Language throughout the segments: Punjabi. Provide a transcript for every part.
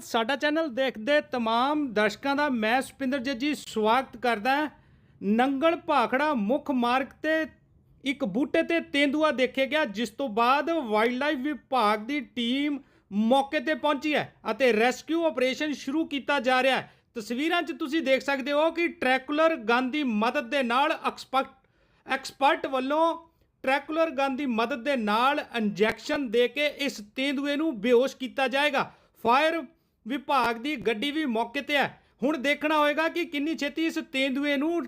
ਸਾਡਾ ਚੈਨਲ ਦੇਖਦੇ तमाम ਦਰਸ਼ਕਾਂ ਦਾ ਮੈਂ ਸੁਪਿੰਦਰ ਜੱਜੀ ਸਵਾਗਤ ਕਰਦਾ ਹਾਂ ਨੰਗਲ ਭਾਖੜਾ ਮੁੱਖ ਮਾਰਗ ਤੇ ਇੱਕ ਬੂਟੇ ਤੇ ਤੇਂਦੂਆ ਦੇਖਿਆ ਗਿਆ ਜਿਸ ਤੋਂ ਬਾਅਦ ਵਾਈਲਡਲਾਈਫ ਵਿਭਾਗ ਦੀ ਟੀਮ ਮੌਕੇ ਤੇ ਪਹੁੰਚੀ ਹੈ ਅਤੇ ਰੈਸਕਿਊ ਆਪਰੇਸ਼ਨ ਸ਼ੁਰੂ ਕੀਤਾ ਜਾ ਰਿਹਾ ਹੈ ਤਸਵੀਰਾਂ 'ਚ ਤੁਸੀਂ ਦੇਖ ਸਕਦੇ ਹੋ ਕਿ ਟਰੈਕੂਲਰ ਗਨ ਦੀ ਮਦਦ ਦੇ ਨਾਲ ਐਕਸਪਰਟ ਐਕਸਪਰਟ ਵੱਲੋਂ ਟਰੈਕੂਲਰ ਗਨ ਦੀ ਮਦਦ ਦੇ ਨਾਲ ਇੰਜੈਕਸ਼ਨ ਦੇ ਕੇ ਇਸ ਤੇਂਦੂਏ ਨੂੰ ਬੇਹੋਸ਼ ਕੀਤਾ ਜਾਏਗਾ ਫਾਇਰ ਵਿਭਾਗ ਦੀ ਗੱਡੀ ਵੀ ਮੌਕੇ ਤੇ ਹੈ। ਹੁਣ ਦੇਖਣਾ ਹੋਏਗਾ ਕਿ ਕਿੰਨੀ ਛੇਤੀ ਇਸ ਤੇਂਦੂਏ ਨੂੰ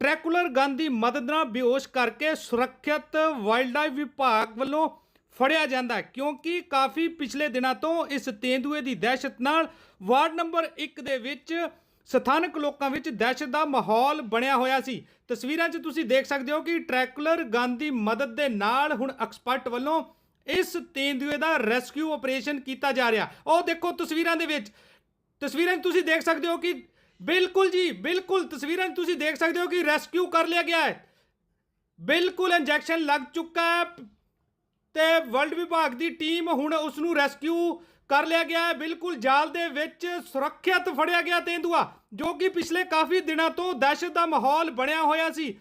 ਟਰੈਕੂਲਰ ਗਨ ਦੀ ਮਦਦ ਨਾਲ ਬੇਹੋਸ਼ ਕਰਕੇ ਸੁਰੱਖਿਅਤ ਵਾਈਲਡਲਾਈਫ ਵਿਭਾਗ ਵੱਲੋਂ ਫੜਿਆ ਜਾਂਦਾ ਕਿਉਂਕਿ ਕਾਫੀ ਪਿਛਲੇ ਦਿਨਾਂ ਤੋਂ ਇਸ ਤੇਂਦੂਏ ਦੀ ਦਹਿਸ਼ਤ ਨਾਲ ਵਾਰਡ ਨੰਬਰ 1 ਦੇ ਵਿੱਚ ਸਥਾਨਕ ਲੋਕਾਂ ਵਿੱਚ ਦਹਿਸ਼ਤ ਦਾ ਮਾਹੌਲ ਬਣਿਆ ਹੋਇਆ ਸੀ। ਤਸਵੀਰਾਂ 'ਚ ਤੁਸੀਂ ਦੇਖ ਸਕਦੇ ਹੋ ਕਿ ਟਰੈਕੂਲਰ ਗਨ ਦੀ ਮਦਦ ਦੇ ਨਾਲ ਹੁਣ ਐਕਸਪਰਟ ਵੱਲੋਂ ਇਸ ਤੇਂਦੂਏ ਦਾ ਰੈਸਕਿਊ ਆਪਰੇਸ਼ਨ ਕੀਤਾ ਜਾ ਰਿਹਾ। ਉਹ ਦੇਖੋ ਤਸਵੀਰਾਂ ਦੇ ਵਿੱਚ। ਤਸਵੀਰਾਂ 'ਚ ਤੁਸੀਂ ਦੇਖ ਸਕਦੇ ਹੋ ਕਿ ਬਿਲਕੁਲ ਜੀ, ਬਿਲਕੁਲ ਤਸਵੀਰਾਂ 'ਚ ਤੁਸੀਂ ਦੇਖ ਸਕਦੇ ਹੋ ਕਿ ਰੈਸਕਿਊ ਕਰ ਲਿਆ ਗਿਆ ਹੈ। ਬਿਲਕੁਲ ਇੰਜੈਕਸ਼ਨ ਲੱਗ ਚੁੱਕਾ ਹੈ ਤੇ ਵਰਲਡ ਵਿਭਾਗ ਦੀ ਟੀਮ ਹੁਣ ਉਸ ਨੂੰ ਰੈਸਕਿਊ ਕਰ ਲਿਆ ਗਿਆ ਹੈ। ਬਿਲਕੁਲ ਜਾਲ ਦੇ ਵਿੱਚ ਸੁਰੱਖਿਅਤ ਫੜਿਆ ਗਿਆ ਤੇਂਦੂਆ, ਜੋ ਕਿ ਪਿਛਲੇ ਕਾਫੀ ਦਿਨਾਂ ਤੋਂ ਦਹਿਸ਼ਤ ਦਾ ਮਾਹੌਲ ਬਣਿਆ ਹੋਇਆ ਸੀ।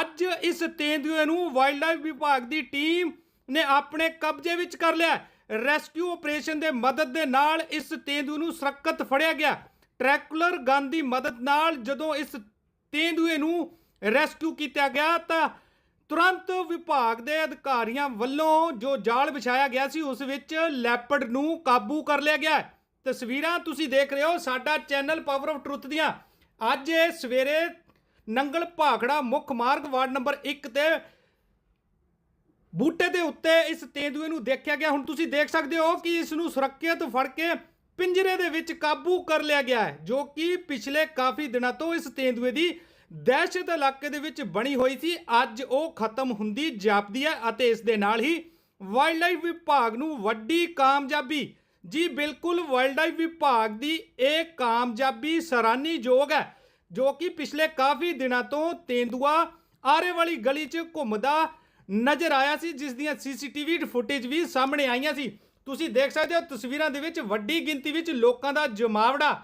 ਅੱਜ ਇਸ ਤੇਂਦੂਏ ਨੂੰ ਵਾਈਲਡਲਾਈਫ ਵਿਭਾਗ ਦੀ ਟੀਮ ਨੇ ਆਪਣੇ ਕਬਜ਼ੇ ਵਿੱਚ ਕਰ ਲਿਆ ਰੈਸਕਿਊ ਆਪਰੇਸ਼ਨ ਦੇ ਮਦਦ ਦੇ ਨਾਲ ਇਸ ਤੇਂਦੂ ਨੂੰ ਸੁਰੱਖਿਅਤ ਫੜਿਆ ਗਿਆ। ਟਰੈਕੂਲਰ ਗਨ ਦੀ ਮਦਦ ਨਾਲ ਜਦੋਂ ਇਸ ਤੇਂਦੂਏ ਨੂੰ ਰੈਸਕਿਊ ਕੀਤਾ ਗਿਆ ਤਾਂ ਤੁਰੰਤ ਵਿਭਾਗ ਦੇ ਅਧਿਕਾਰੀਆਂ ਵੱਲੋਂ ਜੋ ਜਾਲ ਵਿਛਾਇਆ ਗਿਆ ਸੀ, ਉਸ ਵਿੱਚ ਲੈਪਰਡ ਨੂੰ ਕਾਬੂ ਕਰ ਲਿਆ ਗਿਆ ਤਸਵੀਰਾਂ ਤੁਸੀਂ ਦੇਖ ਰਹੇ ਹੋ ਸਾਡਾ ਚੈਨਲ ਪਾਵਰ ਆਫ ਟਰੁੱਥ ਦੀਆਂ। ਅੱਜ ਸਵੇਰੇ ਨੰਗਲ ਭਾਖੜਾ ਮੁੱਖ ਮਾਰਗ ਵਾਰਡ ਨੰਬਰ 1 ਤੇ ਬੂਟੇ ਦੇ ਉੱਤੇ ਇਸ ਤੇਂਦੂਏ ਨੂੰ ਦੇਖਿਆ ਗਿਆ। ਹੁਣ ਤੁਸੀਂ ਦੇਖ ਸਕਦੇ ਹੋ ਕਿ ਇਸ ਨੂੰ ਸੁਰੱਖਿਅਤ ਫੜ ਕੇ ਪਿੰਜਰੇ ਦੇ ਵਿੱਚ ਕਾਬੂ ਕਰ ਲਿਆ ਗਿਆ ਹੈ, ਜੋ ਕਿ ਪਿਛਲੇ ਕਾਫੀ ਦਿਨਾਂ ਤੋਂ ਇਸ ਤੇਂਦੂਏ ਦੀ ਦਹਿਸ਼ਤ ਇਲਾਕੇ ਦੇ ਵਿੱਚ ਬਣੀ ਹੋਈ ਸੀ। ਅੱਜ ਉਹ ਖਤਮ ਹੁੰਦੀ ਜਾਪਦੀ ਹੈ ਅਤੇ ਇਸ ਦੇ ਨਾਲ ਹੀ ਵਾਈਲਡਲਾਈਫ ਵਿਭਾਗ ਨੂੰ ਵੱਡੀ ਕਾਮਯਾਬੀ, ਜੀ ਬਿਲਕੁਲ ਵਾਈਲਡ ਲਾਈਫ ਵਿਭਾਗ ਦੀ ਇਹ ਕਾਮਯਾਬੀ ਸਰਾਹਨੀਯੋਗ ਹੈ, ਜੋ ਕਿ ਪਿਛਲੇ ਕਾਫੀ ਦਿਨਾਂ ਤੋਂ ਤੇਂਦੂਆ ਆਰੇ ਵਾਲੀ ਗਲੀ 'ਚ ਘੁੰਮਦਾ ਨਜ਼ਰ ਆਇਆ ਸੀ, ਜਿਸ ਦੀਆਂ ਸੀਸੀਟੀਵੀ ਫੁਟੇਜ ਵੀ ਸਾਹਮਣੇ ਆਈਆਂ ਸੀ। ਤੁਸੀਂ ਦੇਖ ਸਕਦੇ ਹੋ, ਤਸਵੀਰਾਂ ਦੇ ਵਿੱਚ ਵੱਡੀ ਗਿਣਤੀ ਵਿੱਚ ਲੋਕਾਂ ਦਾ ਜਮਾਵੜਾ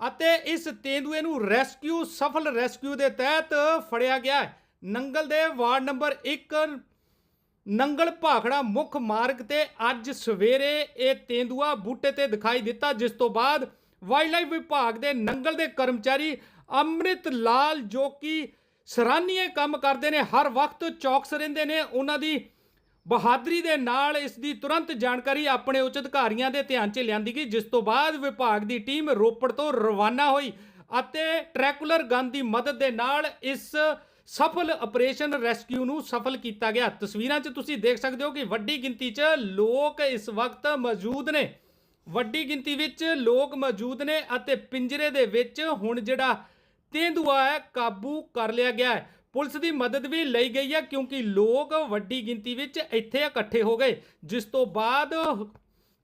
ਅਤੇ ਇਸ ਤੇਂਦੂਏ ਨੂੰ ਰੈਸਕਿਊ, ਸਫਲ ਰੈਸਕਿਊ ਦੇ ਤਹਿਤ ਫੜਿਆ ਗਿਆ ਹੈ। ਨੰਗਲ ਦੇ ਵਾਰਡ ਨੰਬਰ 1 ਨੰਗਲ ਭਾਖੜਾ ਮੁੱਖ ਮਾਰਗ ਤੇ ਅੱਜ ਸਵੇਰੇ ਇਹ ਤੇਂਦੂਆ ਬੂਟੇ ਤੇ ਦਿਖਾਈ ਦਿੱਤਾ, ਜਿਸ ਤੋਂ ਬਾਅਦ ਵਾਈਲਡਲਾਈਫ ਵਿਭਾਗ ਦੇ ਨੰਗਲ ਦੇ ਕਰਮਚਾਰੀ ਅੰਮ੍ਰਿਤ ਲਾਲ ਜੋ ਕਿ ਸਰਾਹਨੀय ਕੰਮ ਕਰਦੇ ਨੇ, ਹਰ ਵਕਤ ਚੌਕਸ ਰਹਿੰਦੇ ਨੇ। ਉਹਨਾਂ ਦੀ ਬਹਾਦਰੀ ਦੇ ਨਾਲ ਇਸ ਦੀ ਤੁਰੰਤ ਜਾਣਕਾਰੀ ਆਪਣੇ ਉੱਚ ਅਧਿਕਾਰੀਆਂ ਦੇ ਧਿਆਨ 'ਚ ਲਿਆਂਦੀ ਗਈ, ਜਿਸ ਤੋਂ ਬਾਅਦ ਵਿਭਾਗ ਦੀ ਟੀਮ ਰੋਪੜ ਤੋਂ ਰਵਾਨਾ ਹੋਈ ਅਤੇ ਟਰੈਕੂਲਰ ਗਨ ਦੀ ਮਦਦ ਦੇ ਨਾਲ ਇਸ ਸਫਲ ਆਪਰੇਸ਼ਨ ਰੈਸਕਿਊ ਨੂੰ ਸਫਲ ਕੀਤਾ ਗਿਆ। ਤਸਵੀਰਾਂ 'ਚ ਤੁਸੀਂ ਦੇਖ ਸਕਦੇ ਹੋ ਕਿ ਵੱਡੀ ਗਿਣਤੀ 'ਚ ਲੋਕ ਇਸ ਵਕਤ ਮੌਜੂਦ ਨੇ। ਵੱਡੀ ਗਿਣਤੀ ਵਿੱਚ ਲੋਕ ਮੌਜੂਦ ਨੇ ਅਤੇ ਪਿੰਜਰੇ ਦੇ ਵਿੱਚ ਹੁਣ ਜਿਹੜਾ ਤੇਂਦੂਆ ਹੈ, ਕਾਬੂ ਕਰ ਲਿਆ ਗਿਆ ਹੈ। ਪੁਲਿਸ ਦੀ ਮਦਦ ਵੀ ਲਈ ਗਈ ਹੈ ਕਿਉਂਕਿ ਲੋਕ ਵੱਡੀ ਗਿਣਤੀ ਵਿੱਚ ਇੱਥੇ ਇਕੱਠੇ ਹੋ ਗਏ। ਜਿਸ ਤੋਂ ਬਾਅਦ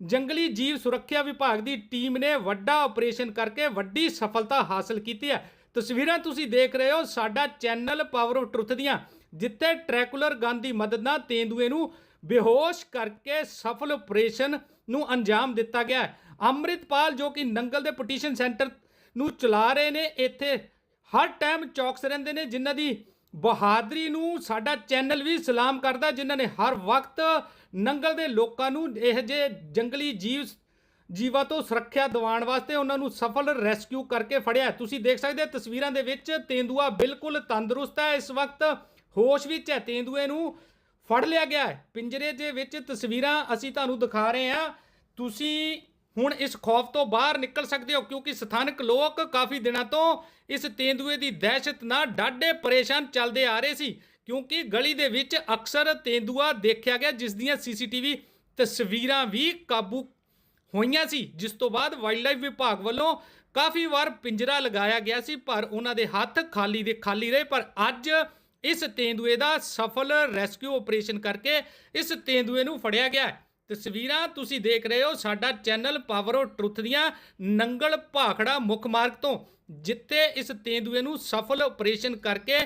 ਜੰਗਲੀ ਜੀਵ ਸੁਰੱਖਿਆ ਵਿਭਾਗ ਦੀ ਟੀਮ ਨੇ ਵੱਡਾ ਆਪਰੇਸ਼ਨ ਕਰਕੇ ਵੱਡੀ ਸਫਲਤਾ ਹਾਸਲ ਕੀਤੀ ਹੈ। ਤਸਵੀਰਾਂ ਤੁਸੀਂ ਦੇਖ ਰਹੇ ਹੋ ਸਾਡਾ ਚੈਨਲ ਪਾਵਰ ਆਫ ਟਰੁੱਥ ਦੀਆਂ, ਜਿੱਥੇ ਟਰੈਕੂਲਰ ਗਨ ਦੀ ਮਦਦ ਨਾਲ ਤੇਂਦੂਏ ਨੂੰ ਬੇਹੋਸ਼ ਕਰਕੇ ਸਫਲ ਆਪਰੇਸ਼ਨ ਨੂੰ ਅੰਜਾਮ ਦਿੱਤਾ ਗਿਆ ਹੈ। ਅੰਮ੍ਰਿਤਪਾਲ ਜੋ ਕਿ ਨੰਗਲ ਦੇ ਪਟੀਸ਼ਨ ਸੈਂਟਰ ਨੂੰ ਚਲਾ ਰਹੇ ਨੇ, ਇੱਥੇ ਹਰ ਟਾਈਮ ਚੌਕਸ ਰਹਿੰਦੇ ਨੇ, ਜਿਨ੍ਹਾਂ ਦੀ ਬਹਾਦਰੀ ਨੂੰ ਸਾਡਾ ਚੈਨਲ ਵੀ ਸਲਾਮ ਕਰਦਾ, ਜਿਨ੍ਹਾਂ ਨੇ ਹਰ ਵਕਤ ਨੰਗਲ ਦੇ ਲੋਕਾਂ ਨੂੰ ਇਹ ਜੇ ਜੰਗਲੀ ਜੀਵ ਜੀਵਾਂ ਤੋਂ ਸੁਰੱਖਿਆ ਦਿਵਾਉਣ ਵਾਸਤੇ ਉਹਨਾਂ ਨੂੰ ਸਫਲ ਰੈਸਕਿਊ ਕਰਕੇ ਫੜਿਆ ਤੁਸੀਂ ਦੇਖ ਸਕਦੇ ਹੋ ਤਸਵੀਰਾਂ ਦੇ ਵਿੱਚ ਤੇਂਦੂਆ ਬਿਲਕੁਲ ਤੰਦਰੁਸਤ ਹੈ। ਇਸ ਵਕਤ ਹੋਸ਼ ਵਿੱਚ ਹੈ। ਤੇਂਦੂਏ ਨੂੰ ਫੜ ਲਿਆ ਗਿਆ ਹੈ। ਪਿੰਜਰੇ ਦੇ ਵਿੱਚ ਤਸਵੀਰਾਂ ਅਸੀਂ ਤੁਹਾਨੂੰ ਦਿਖਾ ਰਹੇ ਹਾਂ। ਤੁਸੀਂ ਹੁਣ ਇਸ ਖੌਫ ਤੋਂ ਬਾਹਰ ਨਿਕਲ ਸਕਦੇ ਹੋ, ਕਿਉਂਕਿ ਸਥਾਨਕ ਲੋਕ ਕਾਫੀ ਦਿਨਾਂ ਤੋਂ ਇਸ ਤੇਂਦੂਏ ਦੀ ਦਹਿਸ਼ਤ ਨਾਲ ਡਾਢੇ ਪਰੇਸ਼ਾਨ ਚੱਲਦੇ ਆ ਰਹੇ ਸੀ, ਕਿਉਂਕਿ ਗਲੀ ਦੇ ਵਿੱਚ ਅਕਸਰ ਤੇਂਦੂਆ ਦੇਖਿਆ ਗਿਆ, ਜਿਸ ਦੀਆਂ ਸੀਸੀਟੀਵੀ ਤਸਵੀਰਾਂ ਵੀ ਕਾਬੂ ਹੋਈਆਂ ਸੀ, ਜਿਸ ਤੋਂ ਬਾਅਦ ਵਾਈਲਡਲਾਈਫ ਵਿਭਾਗ ਵੱਲੋਂ ਕਾਫੀ ਵਾਰ ਪਿੰਜਰਾ ਲਗਾਇਆ ਗਿਆ ਸੀ, ਪਰ ਉਹਨਾਂ ਦੇ ਹੱਥ ਖਾਲੀ ਦੇ ਖਾਲੀ ਰਹੇ, ਪਰ ਅੱਜ ਇਸ ਤੇਂਦੂਏ ਦਾ ਸਫਲ ਰੈਸਕਿਊ ਆਪਰੇਸ਼ਨ ਕਰਕੇ ਇਸ ਤੇਂਦੂਏ ਨੂੰ ਫੜਿਆ ਗਿਆ ਹੈ। ਤਸਵੀਰਾਂ ਤੁਸੀਂ ਦੇਖ ਰਹੇ ਹੋ ਸਾਡਾ ਚੈਨਲ ਪਾਵਰ ਆਫ ਟਰੁੱਥ ਦੀਆਂ ਨੰਗਲ ਭਾਖੜਾ ਮੁੱਖ ਮਾਰਗ ਤੋਂ, ਜਿੱਥੇ ਇਸ ਤੇਂਦੂਏ ਨੂੰ ਸਫਲ ਆਪਰੇਸ਼ਨ ਕਰਕੇ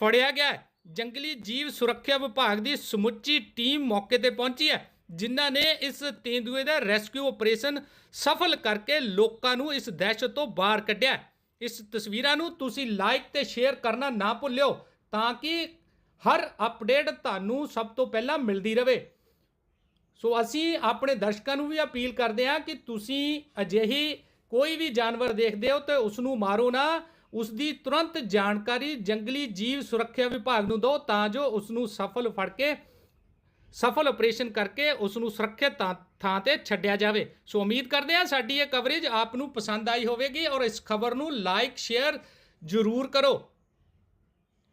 ਫੜਿਆ ਗਿਆ ਹੈ। ਜੰਗਲੀ ਜੀਵ ਸੁਰੱਖਿਆ ਵਿਭਾਗ ਦੀ ਸਮੁੱਚੀ ਟੀਮ ਮੌਕੇ ਤੇ ਪਹੁੰਚੀ ਹੈ, ਜਿਨ੍ਹਾਂ ਨੇ ਇਸ ਤੇਂਦੂਏ ਦਾ ਰੈਸਕਿਊ ਆਪਰੇਸ਼ਨ ਸਫਲ ਕਰਕੇ ਲੋਕਾਂ ਨੂੰ ਇਸ ਦਹਿਸ਼ਤ ਤੋਂ ਬਾਹਰ ਕੱਢਿਆ ਇਸ ਤਸਵੀਰਾਂ ਨੂੰ ਤੁਸੀਂ ਲਾਈਕ ਤੇ ਸ਼ੇਅਰ ਕਰਨਾ ਨਾ ਭੁੱਲਿਓ, ਤਾਂ ਕਿ ਹਰ ਅਪਡੇਟ ਤੁਹਾਨੂੰ ਸਭ ਤੋਂ ਪਹਿਲਾਂ ਮਿਲਦੀ ਰਹੇ ਸੋ ਅਸੀਂ ਆਪਣੇ ਦਰਸ਼ਕਾਂ ਨੂੰ ਵੀ ਅਪੀਲ ਕਰਦੇ ਹਾਂ ਕਿ ਤੁਸੀਂ ਅਜਿਹੀ ਕੋਈ ਵੀ ਜਾਨਵਰ ਦੇਖਦੇ ਹੋ ਤੇ ਉਸ ਨੂੰ ਮਾਰੋ ਨਾ ਉਸ ਦੀ ਤੁਰੰਤ ਜਾਣਕਾਰੀ ਜੰਗਲੀ ਜੀਵ ਸੁਰੱਖਿਆ ਵਿਭਾਗ ਨੂੰ ਦਿਓ ਤਾਂ ਜੋ ਉਸ ਨੂੰ ਸਫਲ ਫੜ ਕੇ, ਸਫਲ ਆਪਰੇਸ਼ਨ ਕਰਕੇ ਉਸ ਨੂੰ ਸੁਰੱਖਿਅਤ ਥਾਂ- ਥਾਂ ਤੇ ਛੱਡਿਆ ਜਾਵੇ। ਸੋ ਉਮੀਦ ਕਰਦੇ ਹਾਂ ਸਾਡੀ ਇਹ ਕਵਰੇਜ ਆਪ ਨੂੰ ਪਸੰਦ ਆਈ ਹੋਵੇਗੀ ਔਰ ਇਸ ਖਬਰ ਨੂੰ ਲਾਈਕ ਸ਼ੇਅਰ ਜ਼ਰੂਰ ਕਰੋ।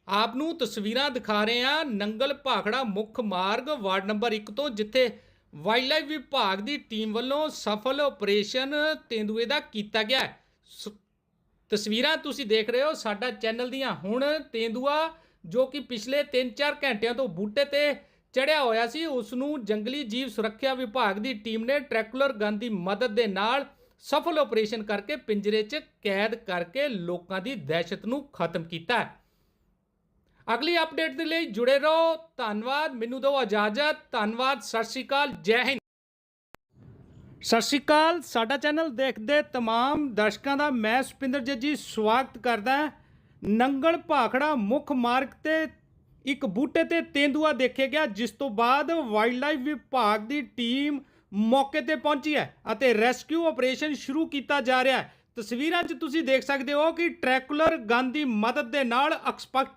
ਆਪ ਨੂੰ ਤਸਵੀਰਾਂ ਦਿਖਾ ਰਹੇ ਹਾਂ ਨੰਗਲ ਭਾਖੜਾ ਮੁੱਖ ਮਾਰਗ ਵਾਰਡ ਨੰਬਰ 1 ਤੋਂ, ਜਿੱਥੇ ਵਾਈਲਡਲਾਈਫ ਵਿਭਾਗ ਦੀ ਟੀਮ ਵੱਲੋਂ ਸਫਲ ਆਪਰੇਸ਼ਨ ਤੇਂਦੂਏ ਦਾ ਕੀਤਾ ਗਿਆ ਸ- ਤਸਵੀਰਾਂ ਤੁਸੀਂ ਦੇਖ ਰਹੇ ਹੋ ਸਾਡਾ ਚੈਨਲ ਦੀਆਂ। ਹੁਣ ਤੇਂਦੂਆ, ਜੋ ਕਿ ਪਿਛਲੇ 3-4 ਘੰਟਿਆਂ ਤੋਂ ਬੂਟੇ ਤੇ ਚੜਿਆ ਹੋਇਆ ਸੀ ਉਸ ਨੂੰ ਜੰਗਲੀ ਜੀਵ ਸੁਰੱਖਿਆ ਵਿਭਾਗ ਦੀ ਟੀਮ ਨੇ ਟਰੈਕੂਲਰ ਗਨ ਦੀ ਮਦਦ ਦੇ ਨਾਲ ਸਫਲ ਆਪਰੇਸ਼ਨ ਕਰਕੇ ਪਿੰਜਰੇ 'ਚ ਕੈਦ ਕਰਕੇ ਲੋਕਾਂ ਦੀ ਦਹਿਸ਼ਤ ਨੂੰ ਖਤਮ ਕੀਤਾ ਹੈ। ਅਗਲੀ ਅਪਡੇਟ ਦੇ ਲਈ ਜੁੜੇ ਰਹੋ। ਧੰਨਵਾਦ। ਮੈਨੂੰ ਦਿਓ ਇਜਾਜ਼ਤ। ਧੰਨਵਾਦ। ਸਤਿ ਸ਼੍ਰੀ ਅਕਾਲ। ਜੈ ਹਿੰਦ। ਸਤਿ ਸ਼੍ਰੀ ਅਕਾਲ। ਸਾਡਾ ਚੈਨਲ ਦੇਖਦੇ ਤਮਾਮ ਦਰਸ਼ਕਾਂ ਦਾ ਮੈਂ ਸੁਪਿੰਦਰ ਜੱਜੀ ਸਵਾਗਤ ਕਰਦਾ ਨੰਗਲ ਭਾਖੜਾ ਮੁੱਖ ਮਾਰਗ ਤੇ ਇੱਕ ਬੂਟੇ ਤੇ ਤੇਂਦੂਆ ਦੇਖਿਆ ਗਿਆ, ਜਿਸ ਤੋਂ ਬਾਅਦ ਵਾਈਲਡਲਾਈਫ ਵਿਭਾਗ ਦੀ ਟੀਮ ਮੌਕੇ ਤੇ ਪਹੁੰਚੀ ਹੈ ਅਤੇ ਰੈਸਕਿਊ ਆਪਰੇਸ਼ਨ ਸ਼ੁਰੂ ਕੀਤਾ ਜਾ ਰਿਹਾ ਹੈ। ਤਸਵੀਰਾਂ 'ਚ ਤੁਸੀਂ ਦੇਖ ਸਕਦੇ ਹੋ ਕਿ ਟਰੈਕੂਲਰ ਗਨ ਦੀ ਮਦਦ ਦੇ ਨਾਲ ਐਕਸਪਰਟ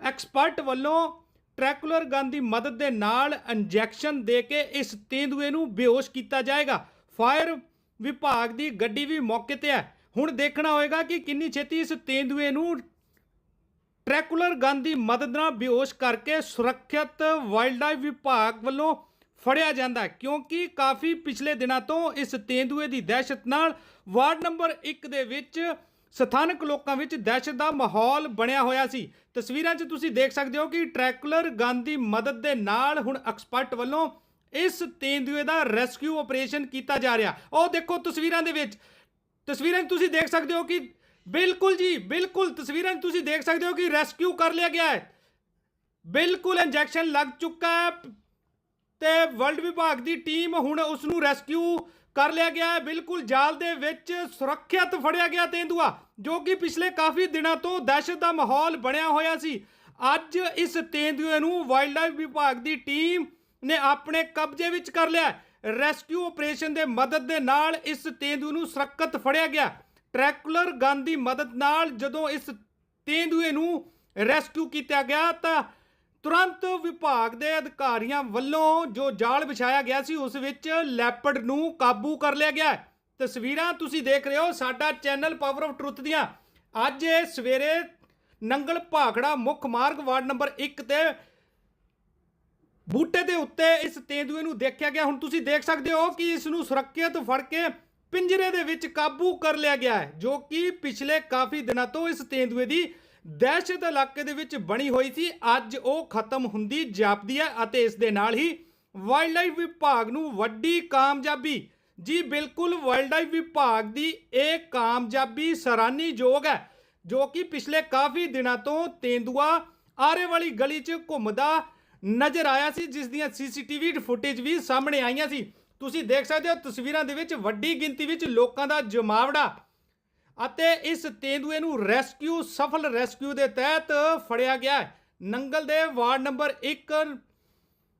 ਐਕਸਪਰਟ ਵੱਲੋਂ ਟਰੈਕੂਲਰ ਗਨ ਦੀ ਮਦਦ ਦੇ ਨਾਲ ਇੰਜੈਕਸ਼ਨ ਦੇ ਕੇ ਇਸ ਤੇਂਦੂਏ ਨੂੰ ਬੇਹੋਸ਼ ਕੀਤਾ ਜਾਏਗਾ। ਫਾਇਰ ਵਿਭਾਗ ਦੀ ਗੱਡੀ ਵੀ ਮੌਕੇ ਤੇ ਹੈ। ਹੁਣ ਦੇਖਣਾ ਹੋਏਗਾ ਕਿ ਕਿੰਨੀ ਛੇਤੀ ਇਸ ਤੇਂਦੂਏ ਨੂੰ ਟਰੈਕੂਲਰ ਗਨ ਦੀ ਮਦਦ ਨਾਲ ਬੇਹੋਸ਼ ਕਰਕੇ ਸੁਰੱਖਿਅਤ ਵਾਈਲਡਲਾਈਫ ਵਿਭਾਗ ਵੱਲੋਂ ਫੜਿਆ ਜਾਂਦਾ ਕਿਉਂਕਿ ਕਾਫੀ ਪਿਛਲੇ ਦਿਨਾਂ ਤੋਂ ਇਸ ਤੇਂਦੂਏ ਦੀ ਦਹਿਸ਼ਤ ਨਾਲ ਵਾਰਡ ਨੰਬਰ 1 ਦੇ ਵਿੱਚ ਸਥਾਨਕ ਲੋਕਾਂ ਵਿੱਚ ਦਹਿਸ਼ਤ ਦਾ ਮਾਹੌਲ ਬਣਿਆ ਹੋਇਆ ਸੀ। ਤਸਵੀਰਾਂ 'ਚ ਤੁਸੀਂ ਦੇਖ ਸਕਦੇ ਹੋ ਕਿ ਟਰੈਕੂਲਰ ਗਨ ਦੀ ਮਦਦ ਦੇ ਨਾਲ ਹੁਣ ਐਕਸਪਰਟ ਵੱਲੋਂ ਇਸ ਤੇਂਦੂਏ ਦਾ ਰੈਸਕਿਊ ਆਪਰੇਸ਼ਨ ਕੀਤਾ ਜਾ ਰਿਹਾ। ਉਹ ਦੇਖੋ ਤਸਵੀਰਾਂ ਦੇ ਵਿੱਚ। ਤਸਵੀਰਾਂ 'ਚ ਤੁਸੀਂ ਦੇਖ ਸਕਦੇ ਹੋ ਕਿ ਬਿਲਕੁਲ ਜੀ, ਬਿਲਕੁਲ ਤਸਵੀਰਾਂ 'ਚ ਤੁਸੀਂ ਦੇਖ ਸਕਦੇ ਹੋ ਕਿ ਰੈਸਕਿਊ ਕਰ ਲਿਆ ਗਿਆ ਹੈ। ਬਿਲਕੁਲ ਇੰਜੈਕਸ਼ਨ ਲੱਗ ਚੁੱਕਾ ਹੈ ਤੇ ਵਰਲਡ ਵਿਭਾਗ ਦੀ ਟੀਮ ਹੁਣ ਉਸ ਨੂੰ ਰੈਸਕਿਊ ਕਰ ਲਿਆ ਗਿਆ ਹੈ। ਬਿਲਕੁਲ ਜਾਲ ਦੇ ਵਿੱਚ ਸੁਰੱਖਿਅਤ ਫੜਿਆ ਗਿਆ ਤੇਂਦੂਆ, ਜੋ ਕਿ ਪਿਛਲੇ ਕਾਫੀ ਦਿਨਾਂ ਤੋਂ ਦਹਿਸ਼ਤ ਦਾ ਮਾਹੌਲ ਬਣਿਆ ਹੋਇਆ ਸੀ। ਅੱਜ ਇਸ ਤੇਂਦੂਏ ਨੂੰ ਵਾਈਲਡਲਾਈਫ ਵਿਭਾਗ ਦੀ ਟੀਮ ਨੇ ਆਪਣੇ ਕਬਜ਼ੇ ਵਿੱਚ ਕਰ ਲਿਆ ਰੈਸਕਿਊ ਆਪਰੇਸ਼ਨ ਦੇ ਮਦਦ ਦੇ ਨਾਲ ਇਸ ਤੇਂਦੂ ਨੂੰ ਸੁਰੱਖਿਅਤ ਫੜਿਆ ਗਿਆ ਟਰੈਕੂਲਰ ਗਨ ਦੀ ਮਦਦ ਨਾਲ ਜਦੋਂ ਇਸ ਤੇਂਦੂਏ ਨੂੰ ਰੈਸਕਿਊ ਕੀਤਾ ਗਿਆ ਤਾਂ ਤੁਰੰਤ ਵਿਭਾਗ ਦੇ ਅਧਿਕਾਰੀਆਂ ਵੱਲੋਂ ਜੋ ਜਾਲ ਵਿਛਾਇਆ ਗਿਆ ਸੀ, ਉਸ ਵਿੱਚ ਲੈਪਰਡ ਨੂੰ ਕਾਬੂ ਕਰ ਲਿਆ ਗਿਆ ਤਸਵੀਰਾਂ ਤੁਸੀਂ ਦੇਖ ਰਹੇ ਹੋ, ਸਾਡਾ ਚੈਨਲ ਪਾਵਰ ਆਫ ਟਰੁੱਥ ਦੀਆਂ। ਅੱਜ ਸਵੇਰੇ ਨੰਗਲ ਭਾਖੜਾ ਮੁੱਖ ਮਾਰਗ ਵਾਰਡ ਨੰਬਰ 1 ਤੇ ਬੂਟੇ ਦੇ ਉੱਤੇ ਇਸ ਤੇਂਦੂਏ ਨੂੰ ਦੇਖਿਆ ਗਿਆ। ਹੁਣ ਤੁਸੀਂ ਦੇਖ ਸਕਦੇ ਹੋ ਕਿ ਇਸ ਨੂੰ ਸੁਰੱਖਿਅਤ ਫੜ ਕੇ ਪਿੰਜਰੇ ਦੇ ਵਿੱਚ ਕਾਬੂ ਕਰ ਲਿਆ ਗਿਆ ਹੈ, ਜੋ ਕਿ ਪਿਛਲੇ ਕਾਫੀ ਦਿਨਾਂ ਤੋਂ ਇਸ ਤੇਂਦੂਏ ਦੀ ਦਹਿਸ਼ਤ ਇਲਾਕੇ ਦੇ ਵਿੱਚ ਬਣੀ ਹੋਈ ਸੀ। ਅੱਜ ਉਹ ਖਤਮ ਹੁੰਦੀ ਜਾਪਦੀ ਹੈ ਅਤੇ ਇਸ ਦੇ ਨਾਲ ਹੀ ਵਾਈਲਡਲਾਈਫ ਵਿਭਾਗ ਨੂੰ ਵੱਡੀ ਕਾਮਯਾਬੀ ਜੀ ਬਿਲਕੁਲ ਵਾਈਲਡ ਲਾਈਫ ਵਿਭਾਗ ਦੀ ਇਹ ਕਾਮਯਾਬੀ ਸਰਾਹਨੀਯੋਗ ਹੈ, ਜੋ ਕਿ ਪਿਛਲੇ ਕਾਫੀ ਦਿਨਾਂ ਤੋਂ ਤੇਂਦੂਆ ਆਰੇ ਵਾਲੀ ਗਲੀ 'ਚ ਘੁੰਮਦਾ ਨਜ਼ਰ ਆਇਆ ਸੀ, ਜਿਸ ਦੀਆਂ ਸੀਸੀਟੀਵੀ ਫੁਟੇਜ ਵੀ ਸਾਹਮਣੇ ਆਈਆਂ ਸੀ। ਤੁਸੀਂ ਦੇਖ ਸਕਦੇ ਹੋ ਤਸਵੀਰਾਂ ਦੇ ਵਿੱਚ ਵੱਡੀ ਗਿਣਤੀ ਵਿੱਚ ਲੋਕਾਂ ਦਾ ਜਮਾਵੜਾ ਅਤੇ ਇਸ ਤੇਂਦੂਏ ਨੂੰ ਰੈਸਕਿਊ ਸਫਲ ਰੈਸਕਿਊ ਦੇ ਤਹਿਤ ਫੜਿਆ ਗਿਆ ਹੈ। ਨੰਗਲ ਦੇ ਵਾਰਡ ਨੰਬਰ 1